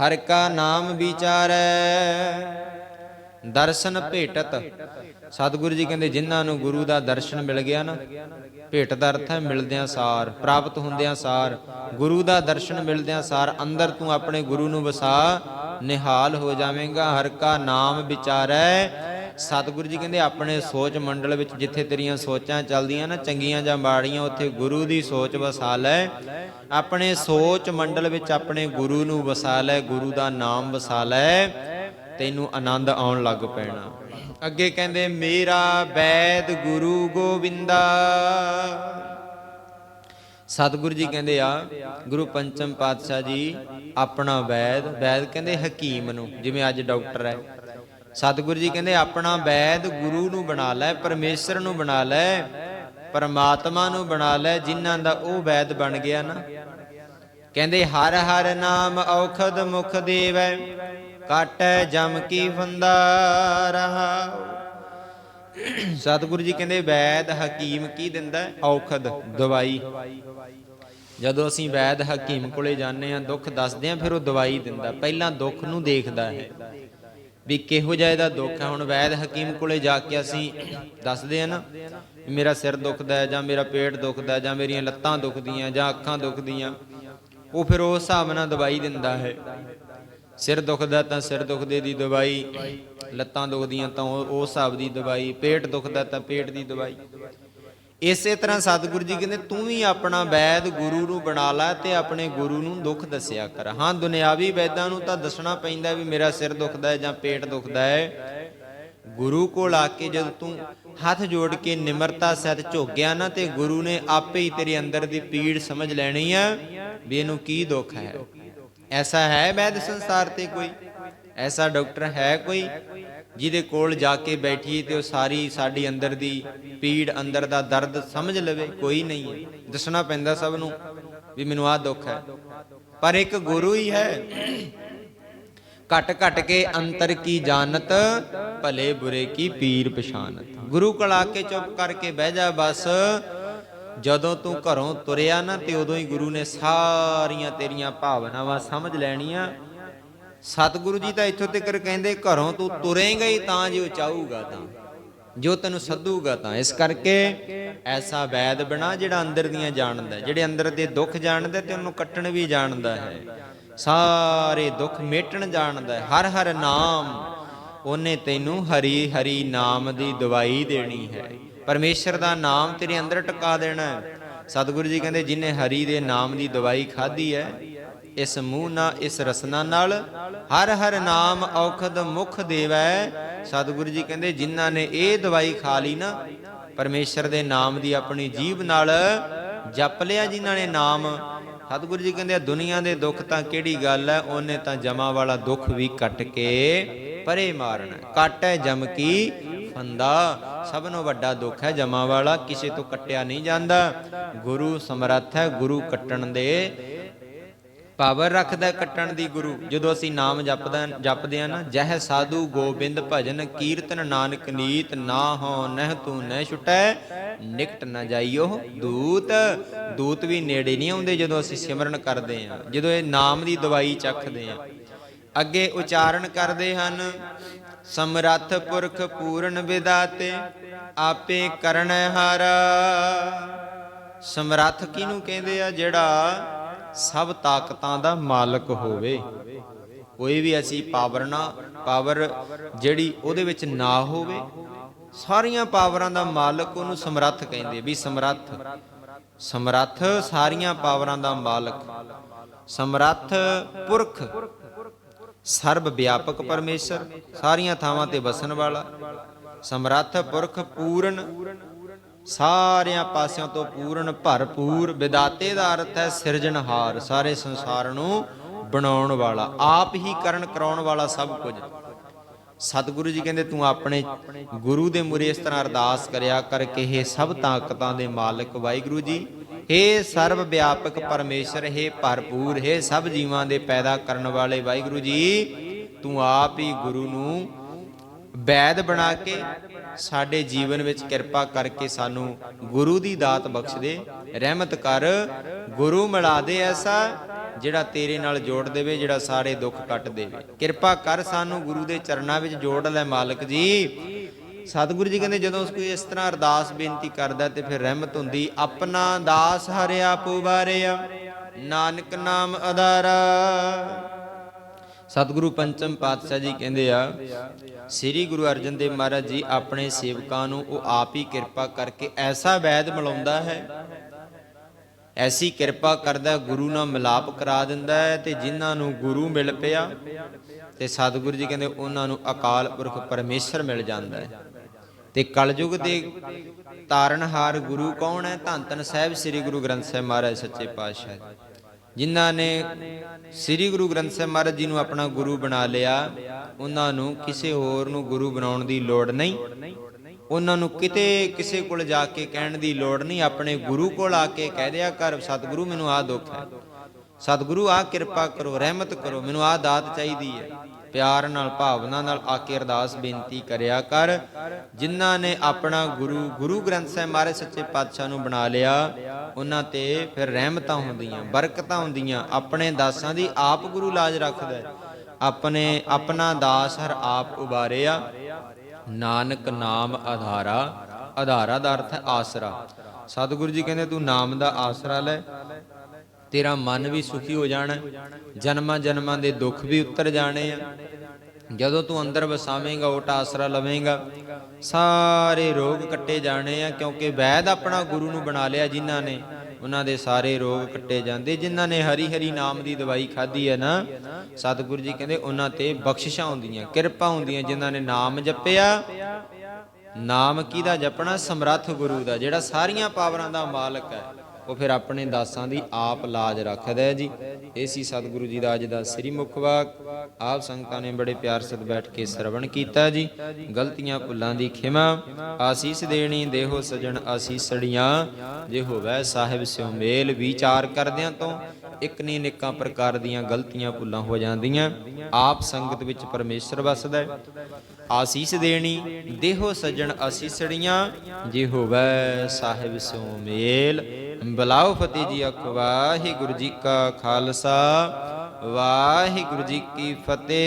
ਹਰ ਕਾ ਨਾਮ ਵਿਚਾਰੈ। ਦਰਸ਼ਨ ਭੇਟਤ। ਸਤਿਗੁਰੂ ਜੀ ਕਹਿੰਦੇ, ਜਿਨ੍ਹਾਂ ਨੂੰ ਗੁਰੂ ਦਾ ਦਰਸ਼ਨ ਮਿਲ ਗਿਆ ਨਾ, ਭੇਟ ਦਾ ਅਰਥ ਹੈ ਮਿਲਦਿਆਂ ਸਾਰ, ਪ੍ਰਾਪਤ ਹੁੰਦਿਆਂ ਸਾਰ। ਗੁਰੂ ਦਾ ਦਰਸ਼ਨ ਮਿਲਦਿਆਂ ਸਾਰ, ਅੰਦਰ ਤੂੰ ਆਪਣੇ ਗੁਰੂ ਨੂੰ ਵਸਾ, ਨਿਹਾਲ ਹੋ ਜਾਵੇਂਗਾ, ਹਰ ਕਾ ਨਾਮ ਵਿਚਾਰੈ। ਸਤਿਗੁਰੂ ਜੀ ਕਹਿੰਦੇ, ਆਪਣੇ ਸੋਚ ਮੰਡਲ ਵਿੱਚ ਜਿੱਥੇ ਤੇਰੀਆਂ ਸੋਚਾਂ ਚੱਲਦੀਆਂ ਨਾ, ਚੰਗੀਆਂ ਜਾਂ ਮਾੜੀਆਂ, ਉੱਥੇ ਗੁਰੂ ਦੀ ਸੋਚ ਵਸਾ ਲੈ। ਆਪਣੇ ਸੋਚ ਮੰਡਲ ਵਿੱਚ ਆਪਣੇ ਗੁਰੂ ਨੂੰ ਵਸਾ ਲੈ, ਗੁਰੂ ਦਾ ਨਾਮ ਵਸਾ ਲੈ। ਤੈਨੂੰ ਆਨੰਦ ਆਉਣ ਲੱਗ ਪੈਣਾ। ਅੱਗੇ ਕਹਿੰਦੇ, ਮੇਰਾ ਬੈਦ ਗੁਰੂ ਗੋਬਿੰਦਾ ਸਤਿਗੁਰੂ ਜੀ ਕਹਿੰਦੇ ਆ, ਗੁਰੂ ਪੰਚਮ ਪਾਤਸ਼ਾਹ ਜੀ, ਆਪਣਾ ਵੈਦ। ਵੈਦ ਕਹਿੰਦੇ ਹਕੀਮ ਨੂੰ, ਜਿਵੇਂ ਅੱਜ ਡਾਕਟਰ ਹੈ। ਸਤਿਗੁਰੂ ਜੀ ਕਹਿੰਦੇ, ਆਪਣਾ ਵੈਦ ਗੁਰੂ ਨੂੰ ਬਣਾ ਲੈ, ਪਰਮੇਸ਼ਰ ਨੂੰ ਬਣਾ ਲੈ, ਪਰਮਾਤਮਾ ਨੂੰ ਬਣਾ ਲੈ, ਜਿਨ੍ਹਾਂ ਦਾ ਉਹ ਵੈਦ ਬਣ ਗਿਆ ਨਾ। ਕਹਿੰਦੇ, ਹਰ ਹਰ ਨਾਮ ਔਖਦ ਮੁਖ ਦੇਵੈ। ਕਾਟੈ ਜਮ ਕੀ ਫੰਦਾ ਰਹਾ। ਸਤਿਗੁਰੂ ਜੀ ਕਹਿੰਦੇ, ਵੈਦ ਹਕੀਮ ਕੀ ਦਿੰਦਾ? ਔਖਦ, ਦਵਾਈ। ਜਦੋਂ ਅਸੀਂ ਵੈਦ ਹਕੀਮ ਕੋਲੇ ਜਾਂਦੇ ਆ ਦੁੱਖ ਦੱਸਦੇ ਆ ਫਿਰ ਉਹ ਦਵਾਈ ਦਿੰਦਾ। ਪਹਿਲਾਂ ਦੁੱਖ ਨੂੰ ਦੇਖਦਾ ਹੈ। ਵੀ ਕਿਹੋ ਜਿਹਾ ਇਹਦਾ ਦੁੱਖ ਹੈ? ਹੁਣ ਵੈਦ ਹਕੀਮ ਕੋਲੇ ਜਾ ਕੇ ਅਸੀਂ ਦੱਸਦੇ ਆ ਨਾ ਮੇਰਾ ਸਿਰ ਦੁਖਦਾ ਹੈ, ਜਾਂ ਮੇਰਾ ਪੇਟ ਦੁਖਦਾ ਹੈ, ਜਾਂ ਮੇਰੀਆਂ ਲੱਤਾਂ ਦੁਖਦੀਆਂ, ਜਾਂ ਅੱਖਾਂ ਦੁਖਦੀਆਂ, ਉਹ ਫਿਰ ਉਸ ਹਿਸਾਬ ਨਾਲ ਦਵਾਈ ਦਿੰਦਾ ਹੈ। ਸਿਰ ਦੁਖਦਾ ਤਾਂ ਸਿਰ ਦੁਖਦੇ ਦੀ ਦਵਾਈ, ਲੱਤਾਂ ਦੁਖਦੀਆਂ ਤਾਂ ਉਹ ਹਿਸਾਬ ਦੀ ਦਵਾਈ, ਪੇਟ ਦੁਖਦਾ ਤਾਂ ਪੇਟ ਦੀ ਦਵਾਈ। ਇਸੇ ਤਰ੍ਹਾਂ ਸਤਿਗੁਰੂ ਜੀ ਕਹਿੰਦੇ, ਤੂੰ ਵੀ ਆਪਣਾ ਵੈਦ ਗੁਰੂ ਨੂੰ ਬਣਾ ਲੈ ਤੇ ਆਪਣੇ ਗੁਰੂ ਨੂੰ ਦੁੱਖ ਦੱਸਿਆ ਕਰ। ਹਾਂ, ਦੁਨਿਆਵੀ ਵੈਦਾਂ ਨੂੰ ਤਾਂ ਦੱਸਣਾ ਪੈਂਦਾ ਵੀ ਮੇਰਾ ਸਿਰ ਦੁਖਦਾ ਹੈ ਜਾਂ ਪੇਟ ਦੁਖਦਾ ਹੈ। ਗੁਰੂ ਕੋਲ ਆ ਕੇ ਜਦ ਤੂੰ ਹੱਥ ਜੋੜ ਕੇ ਨਿਮਰਤਾ ਸਹਿਤ ਝੁਕ ਨਾ ਤੇ ਗੁਰੂ ਨੇ ਆਪੇ ਹੀ ਤੇਰੇ ਅੰਦਰ ਦੀ ਪੀੜ ਸਮਝ ਲੈਣੀ ਹੈ ਵੀ ਇਹਨੂੰ ਕੀ ਦੁੱਖ ਹੈ। ਐਸਾ ਹੈ ਵੈਦ ਸੰਸਾਰ ਤੇ ਕੋਈ? ਐਸਾ ਡਾਕਟਰ ਹੈ ਕੋਈ ਜਿਹਦੇ ਕੋਲ ਜਾ ਕੇ ਬੈਠੀਏ ਤੇ ਉਹ ਸਾਰੀ ਸਾਡੀ ਅੰਦਰ ਦੀ ਪੀੜ, ਅੰਦਰ ਦਾ ਦਰਦ ਸਮਝ ਲਵੇ? ਕੋਈ ਨਹੀਂ ਹੈ। ਦੱਸਣਾ ਪੈਂਦਾ ਸਭ ਨੂੰ ਵੀ ਮੈਨੂੰ ਆਹ ਦੁੱਖ ਹੈ। ਪਰ ਇੱਕ ਗੁਰੂ ਹੀ ਹੈ। ਘਟ ਘਟ ਕੇ ਅੰਤਰ ਕੀ ਜਾਣਤ, ਭਲੇ ਬੁਰੇ ਕੀ ਪੀਰ ਪਛਾਨਤ ਗੁਰੂ ਕੋਲ ਆ ਕੇ ਚੁੱਪ ਕਰਕੇ ਬਹਿ ਜਾ ਬਸ। ਜਦੋਂ ਤੂੰ ਘਰੋਂ ਤੁਰਿਆ ਨਾ ਤੇ ਉਦੋਂ ਹੀ ਗੁਰੂ ਨੇ ਸਾਰੀਆਂ ਤੇਰੀਆਂ ਭਾਵਨਾਵਾਂ ਸਮਝ ਲੈਣੀਆਂ। ਸਤਿਗੁਰੂ ਜੀ ਤਾਂ ਇੱਥੋਂ ਤੱਕ ਕਹਿੰਦੇ, ਘਰੋਂ ਤੂੰ ਤੁਰੇਂਗਾ ਹੀ ਤਾਂ ਜੇ ਉਹ ਚਾਹੂਗਾ ਤਾਂ। ਜੋ ਤੈਨੂੰ ਸੱਦੂਗਾ ਤਾਂ। ਇਸ ਕਰਕੇ ਐਸਾ ਵੈਦ ਬਣਾ ਜਿਹੜਾ ਅੰਦਰ ਦੀਆਂ ਜਾਣਦਾ ਜਿਹੜੇ ਅੰਦਰ ਦੇ ਦੁੱਖ ਜਾਣਦਾ ਤੇ ਉਹਨੂੰ ਕੱਟਣ ਵੀ ਜਾਣਦਾ ਹੈ। ਸਾਰੇ ਦੁੱਖ ਮੇਟਣ ਜਾਣਦਾ ਹੈ। ਹਰ ਹਰ ਨਾਮ ਉਹਨੇ ਤੈਨੂੰ ਹਰੀ ਹਰੀ ਨਾਮ ਦੀ ਦਵਾਈ ਦੇਣੀ ਹੈ। ਪਰਮੇਸ਼ਰ ਦਾ ਨਾਮ ਤੇਰੇ ਅੰਦਰ ਟਿਕਾ ਦੇਣਾ ਹੈ। ਸਤਿਗੁਰੂ ਜੀ ਕਹਿੰਦੇ, ਜਿਨੇ ਹਰੀ ਦੇ ਨਾਮ ਦੀ ਦਵਾਈ ਖਾਧੀ ਹੈ, ਇਸ ਮੂੰਹ ਨਾਲ, ਇਸ ਰਸਨਾ ਨਾਲ ਹਰ ਹਰ ਨਾਮ ਔਖਦ ਮੁਖ ਦੇਵੈ। ਸਤਿਗੁਰੂ ਜੀ ਕਹਿੰਦੇ, ਜਿਨ੍ਹਾਂ ਨੇ ਇਹ ਦਵਾਈ ਖਾ ਲਈ ਨਾ, ਪਰਮੇਸ਼ਰ ਦੇ ਨਾਮ ਦੀ ਆਪਣੀ ਜੀਭ ਨਾਲ ਜਪ ਲਿਆ ਜਿਨ੍ਹਾਂ ਨੇ ਨਾਮ। ਸਤਿਗੁਰੂ ਜੀ ਕਹਿੰਦੇ ਆ ਦੁਨੀਆ ਦੇ ਦੁੱਖ ਤਾਂ ਕਿਹੜੀ ਗੱਲ ਹੈ? ਉਹਨੇ ਤਾਂ ਜਮਾ ਵਾਲਾ ਦੁੱਖ ਵੀ ਕੱਟ ਕੇ ਪਰੇ ਮਾਰਨਾ ਕੱਟ ਹੈ ਜਮ ਕੀ? ਫੰਦਾ ਸਭ ਨੂੰ ਵੱਡਾ ਦੁੱਖ ਹੈ, ਜਮਾ ਵਾਲਾ ਕਿਸੇ ਤੋਂ ਕੱਟਿਆ ਨਹੀਂ ਜਾਂਦਾ। ਗੁਰੂ ਸਮਰੱਥ ਹੈ, ਗੁਰੂ ਕੱਟਣ ਦੇ ਪਾਵਰ ਰੱਖਦਾ ਕੱਟਣ ਦੀ ਗੁਰੂ। ਜਦੋਂ ਅਸੀਂ ਨਾਮ ਜਪਦਾ, ਜਪਦੇ ਆ ਨਾ, ਜਹ ਸਾਧੂ ਗੋਬਿੰਦ ਭਜਨ ਕੀਰਤਨ ਨਾਨਕ ਨੀਤ, ਨਾ ਹੋ ਨਹਿ ਤੂੰ ਨਹਿ ਛੁਟੈ, ਨਿਕਟ ਨਾ ਜਾਈਓ ਦੂਤ। ਦੂਤ ਵੀ ਨੇੜੇ ਨਹੀਂ ਆਉਂਦੇ ਜਦੋਂ ਅਸੀਂ ਸਿਮਰਨ ਕਰਦੇ ਆ ਜਦੋਂ ਇਹ ਨਾਮ ਦੀ ਦਵਾਈ ਚੱਖਦੇ ਆ ਅੱਗੇ ਉਚਾਰਨ ਕਰਦੇ ਹਨ ਸਮਰੱਥ ਪੁਰਖ ਪੂਰਨ ਵਿਦਾਤੇ, ਆਪੇ ਕਰਨ ਹਾਰਾ। ਸਮਰੱਥ ਕਿਹਨੂੰ ਕਹਿੰਦੇ ਆ? ਜਿਹੜਾ ਸਭ ਤਾਕਤਾਂ ਦਾ ਮਾਲਕ ਹੋਵੇ। ਕੋਈ ਵੀ ਅਸੀਂ ਪਾਵਰ ਨਾ, ਪਾਵਰ ਜਿਹੜੀ ਉਹਦੇ ਵਿੱਚ ਨਾ ਹੋਵੇ, ਸਾਰੀਆਂ ਪਾਵਰਾਂ ਦਾ ਮਾਲਕ ਉਹਨੂੰ ਸਮਰੱਥ ਕਹਿੰਦੇ ਵੀ ਸਮਰੱਥ। ਸਮਰੱਥ ਸਾਰੀਆਂ ਪਾਵਰਾਂ ਦਾ ਮਾਲਕ। ਸਮਰੱਥ ਪੁਰਖ ਸਰਬ ਵਿਆਪਕ ਪਰਮੇਸ਼ਰ, ਸਾਰੀਆਂ ਥਾਵਾਂ ਤੇ ਵਸਣ ਵਾਲਾ, ਸਮਰੱਥ ਪੁਰਖ ਪੂਰਨ, ਸਾਰਿਆਂ ਪਾਸਿਆਂ ਤੋਂ ਪੂਰਨ ਭਰਪੂਰ ਵਿਦਾਤੇ ਦਾ ਅਰਥ ਹੈ ਸਿਰਜਣਹਾਰ, ਸਾਰੇ ਸੰਸਾਰ ਨੂੰ ਬਣਾਉਣ ਵਾਲਾ, ਆਪ ਹੀ ਕਰਨ ਕਰਾਉਣ ਵਾਲਾ ਸਭ ਕੁਝ। ਸਤਿਗੁਰੂ ਜੀ ਕਹਿੰਦੇ ਤੂੰ ਆਪਣੇ ਗੁਰੂ ਦੇ ਮੁਰੇ ਇਸ ਤਰ੍ਹਾਂ ਅਰਦਾਸ ਕਰਿਆ ਕਰਕੇ ਇਹ ਸਭ ਤਾਕਤਾਂ ਦੇ ਮਾਲਕ ਵਾਹਿਗੁਰੂ ਜੀ हे ਸਰਬ ਵਿਆਪਕ ਪਰਮੇਸ਼ਰ हे ਭਰਪੂਰ हे ਸਭ ਜੀਵਾਂ ਦੇ ਪੈਦਾ ਕਰਨ ਵਾਲੇ ਵਾਹਿਗੁਰੂ ਜੀ ਤੂੰ ਆਪ ਹੀ ਗੁਰੂ ਨੂੰ ਵੈਦ ਬਣਾ ਕੇ ਸਾਡੇ ਜੀਵਨ ਵਿੱਚ ਕਿਰਪਾ ਕਰਕੇ ਸਾਨੂੰ ਗੁਰੂ ਦੀ ਦਾਤ ਬਖਸ਼ ਦੇ ਰਹਿਮਤ ਕਰ ਗੁਰੂ ਮਿਲਾ ਦੇ ਐਸਾ ਜਿਹੜਾ ਤੇਰੇ ਨਾਲ ਜੋੜ ਦੇਵੇ, ਜਿਹੜਾ ਸਾਰੇ ਦੁੱਖ ਕੱਟ ਦੇਵੇ। ਕਿਰਪਾ ਕਰ ਸਾਨੂੰ ਗੁਰੂ ਦੇ ਚਰਨਾਂ ਵਿੱਚ ਜੋੜ ਲੈ ਮਾਲਕ ਜੀ। ਸਤਿਗੁਰੂ ਜੀ ਕਹਿੰਦੇ, ਜਦੋਂ ਕੋਈ ਇਸ ਤਰ੍ਹਾਂ ਅਰਦਾਸ ਬੇਨਤੀ ਕਰਦਾ ਤੇ ਫਿਰ ਰਹਿਮਤ ਹੁੰਦੀ। ਆਪਣਾ ਦਾਸ ਹਰਿਆ ਪੁਵਾਰਿਆ, ਨਾਨਕ ਨਾਮ ਅਦਾਰਾ ਸਤਿਗੁਰੂ ਪੰਚਮ ਪਾਤਸ਼ਾਹ ਜੀ ਕਹਿੰਦੇ ਆ, ਸ੍ਰੀ ਗੁਰੂ ਅਰਜਨ ਦੇਵ ਮਹਾਰਾਜ ਜੀ ਆਪਣੇ ਸੇਵਕਾਂ ਨੂੰ ਉਹ ਆਪ ਹੀ ਕਿਰਪਾ ਕਰਕੇ ਐਸਾ ਵੈਦ ਮਿਲਾਉਂਦਾ ਹੈ। ਐਸੀ ਕਿਰਪਾ ਕਰਦਾ ਗੁਰੂ ਨਾਲ ਮਿਲਾਪ ਕਰਾ ਦਿੰਦਾ ਹੈ ਤੇ ਜਿਨ੍ਹਾਂ ਨੂੰ ਗੁਰੂ ਮਿਲ ਪਿਆ ਤੇ ਸਤਿਗੁਰੂ ਜੀ ਕਹਿੰਦੇ ਉਹਨਾਂ ਨੂੰ ਅਕਾਲ ਪੁਰਖ ਪਰਮੇਸ਼ਰ ਮਿਲ ਜਾਂਦਾ ਹੈ। ਤੇ ਕਲਯੁਗ ਦੇ ਤਾਰਨਹਾਰ ਗੁਰੂ ਕੌਣ ਹੈ? ਧੰਨ ਧੰਨ ਸਾਹਿਬ ਸ੍ਰੀ ਗੁਰੂ ਗ੍ਰੰਥ ਸਾਹਿਬ ਮਹਾਰਾਜ ਸੱਚੇ ਪਾਤਸ਼ਾਹ ਜਿਨ੍ਹਾਂ ਨੇ ਸ੍ਰੀ ਗੁਰੂ ਗ੍ਰੰਥ ਸਾਹਿਬ ਮਹਾਰਾਜ ਜੀ ਨੂੰ ਆਪਣਾ ਗੁਰੂ ਬਣਾ ਲਿਆ, ਉਹਨਾਂ ਨੂੰ ਕਿਸੇ ਹੋਰ ਨੂੰ ਗੁਰੂ ਬਣਾਉਣ ਦੀ ਲੋੜ ਨਹੀਂ। ਉਹਨਾਂ ਨੂੰ ਕਿਤੇ ਕਿਸੇ ਕੋਲ ਜਾ ਕੇ ਕਹਿਣ ਦੀ ਲੋੜ ਨਹੀਂ, ਆਪਣੇ ਗੁਰੂ ਕੋਲ ਆ ਕੇ ਕਹਿ ਦਿਆ ਕਰ, ਸਤਿਗੁਰੂ ਮੈਨੂੰ ਆਹ ਦੁੱਖ ਹੈ। ਸਤਿਗੁਰੂ ਆਹ ਕਿਰਪਾ ਕਰੋ, ਰਹਿਮਤ ਕਰੋ, ਮੈਨੂੰ ਆਹ ਦਾਤ ਚਾਹੀਦੀ ਹੈ। ਪਿਆਰ ਨਾਲ, ਭਾਵਨਾ ਨਾਲ ਆ ਕੇ ਅਰਦਾਸ ਬੇਨਤੀ ਕਰਿਆ ਕਰ। ਜਿਨ੍ਹਾਂ ਨੇ ਆਪਣਾ ਗੁਰੂ ਗੁਰੂ ਗ੍ਰੰਥ ਸਾਹਿਬ ਮਹਾਰਾਜ ਸੱਚੇ ਪਾਤਸ਼ਾਹ ਨੂੰ ਬਣਾ ਲਿਆ, ਉਹਨਾਂ ਤੇ ਫਿਰ ਰਹਿਮਤਾਂ ਹੁੰਦੀਆਂ, ਬਰਕਤਾਂ ਹੁੰਦੀਆਂ। ਆਪਣੇ ਦਾਸਾਂ ਦੀ ਆਪ ਗੁਰੂ ਲਾਜ ਰੱਖਦਾ ਆਪਣੇ, ਆਪਣਾ ਦਾਸ ਹਰ ਆਪ ਉਬਾਰਿਆ। ਨਾਨਕ ਨਾਮ ਆਧਾਰਾ ਆਧਾਰਾ ਦਾ ਅਰਥ ਹੈ ਆਸਰਾ। ਸਤਿਗੁਰੂ ਜੀ ਕਹਿੰਦੇ, ਤੂੰ ਨਾਮ ਦਾ ਆਸਰਾ ਲੈ, ਤੇਰਾ ਮਨ ਵੀ ਸੁਖੀ ਹੋ ਜਾਣਾ ਜਨਮਾਂ ਜਨਮਾਂ ਦੇ ਦੁੱਖ ਵੀ ਉਤਰ ਜਾਣੇ ਆ। ਜਦੋਂ ਤੂੰ ਅੰਦਰ ਵਸਾਵੇਂਗਾ ਓਟ ਆਸਰਾ ਲਵੇਂਗਾ। ਸਾਰੇ ਰੋਗ ਕੱਟੇ ਜਾਣੇ ਆ, ਕਿਉਂਕਿ ਵੈਦ ਆਪਣਾ ਗੁਰੂ ਨੂੰ ਬਣਾ ਲਿਆ ਜਿਨ੍ਹਾਂ ਨੇ। ਉਹਨਾਂ ਦੇ ਸਾਰੇ ਰੋਗ ਕੱਟੇ ਜਾਂਦੇ, ਜਿਨ੍ਹਾਂ ਨੇ ਹਰੀ ਹਰੀ ਨਾਮ ਦੀ ਦਵਾਈ ਖਾਧੀ ਹੈ ਨਾ, ਸਤਿਗੁਰੂ ਜੀ ਕਹਿੰਦੇ ਉਹਨਾਂ ਤੇ ਬਖਸ਼ਿਸ਼ਾਂ ਹੁੰਦੀਆਂ, ਕਿਰਪਾ ਹੁੰਦੀਆਂ, ਜਿਨ੍ਹਾਂ ਨੇ ਨਾਮ ਜਪਿਆ। ਨਾਮ ਕਿਹਦਾ ਜਪਣਾ? ਸਮਰੱਥ ਗੁਰੂ ਦਾ, ਜਿਹੜਾ ਸਾਰੀਆਂ ਪਾਵਰਾਂ ਦਾ ਮਾਲਕ ਹੈ। ਉਹ ਫਿਰ ਆਪਣੇ ਦਾਸਾਂ ਦੀ ਆਪ ਲਾਜ ਰੱਖਦਾ ਹੈ ਜੀ। ਇਹ ਸੀ ਸਤਿਗੁਰੂ ਜੀ ਦਾ ਅੱਜ ਦਾ ਸ੍ਰੀ ਮੁਖ ਵਾਕ। ਆਪ ਸੰਗਤਾਂ ਨੇ ਬੜੇ ਪਿਆਰ ਸਤ ਬੈਠ ਕੇ ਸਰਵਣ ਕੀਤਾ ਜੀ। ਗਲਤੀਆਂ, ਭੁੱਲਾਂ ਦੀ ਖਿਮਾ, ਆਸੀਸ ਦੇਣੀ, ਦੇਹੋ ਸਜਣ ਆਸੀਸੜੀਆਂ। ਜੇ ਹੋਵੇ ਸਾਹਿਬ ਸਿਉ ਮੇਲ ਵਿਚਾਰ ਕਰਦਿਆਂ ਤੋਂ, ਇੱਕ ਨਹੀਂ ਨਿੱਕਾਂ ਪ੍ਰਕਾਰ ਦੀਆਂ ਗਲਤੀਆਂ, ਭੁੱਲਾਂ ਹੋ ਜਾਂਦੀਆਂ। ਆਪ ਸੰਗਤ ਵਿੱਚ ਪਰਮੇਸ਼ਰ ਵਸਦਾ ਹੈ। ਆਸੀਸ ਦੇਣੀ, ਦੇਹੋ ਸਜਣ ਆਸੀਸੜੀਆਂ। ਜੇ ਹੋਵੇ ਸਾਹਿਬ ਸਿਉ ਮੇਲ ਬਲਾਉ ਫਤਿਹ ਜੀ ਅਖ ਵਾਹਿਗੁਰੂ ਜੀ ਕਾ ਖਾਲਸਾ ਵਾਹਿਗੁਰੂ ਜੀ ਕੀ ਫਤਿਹ।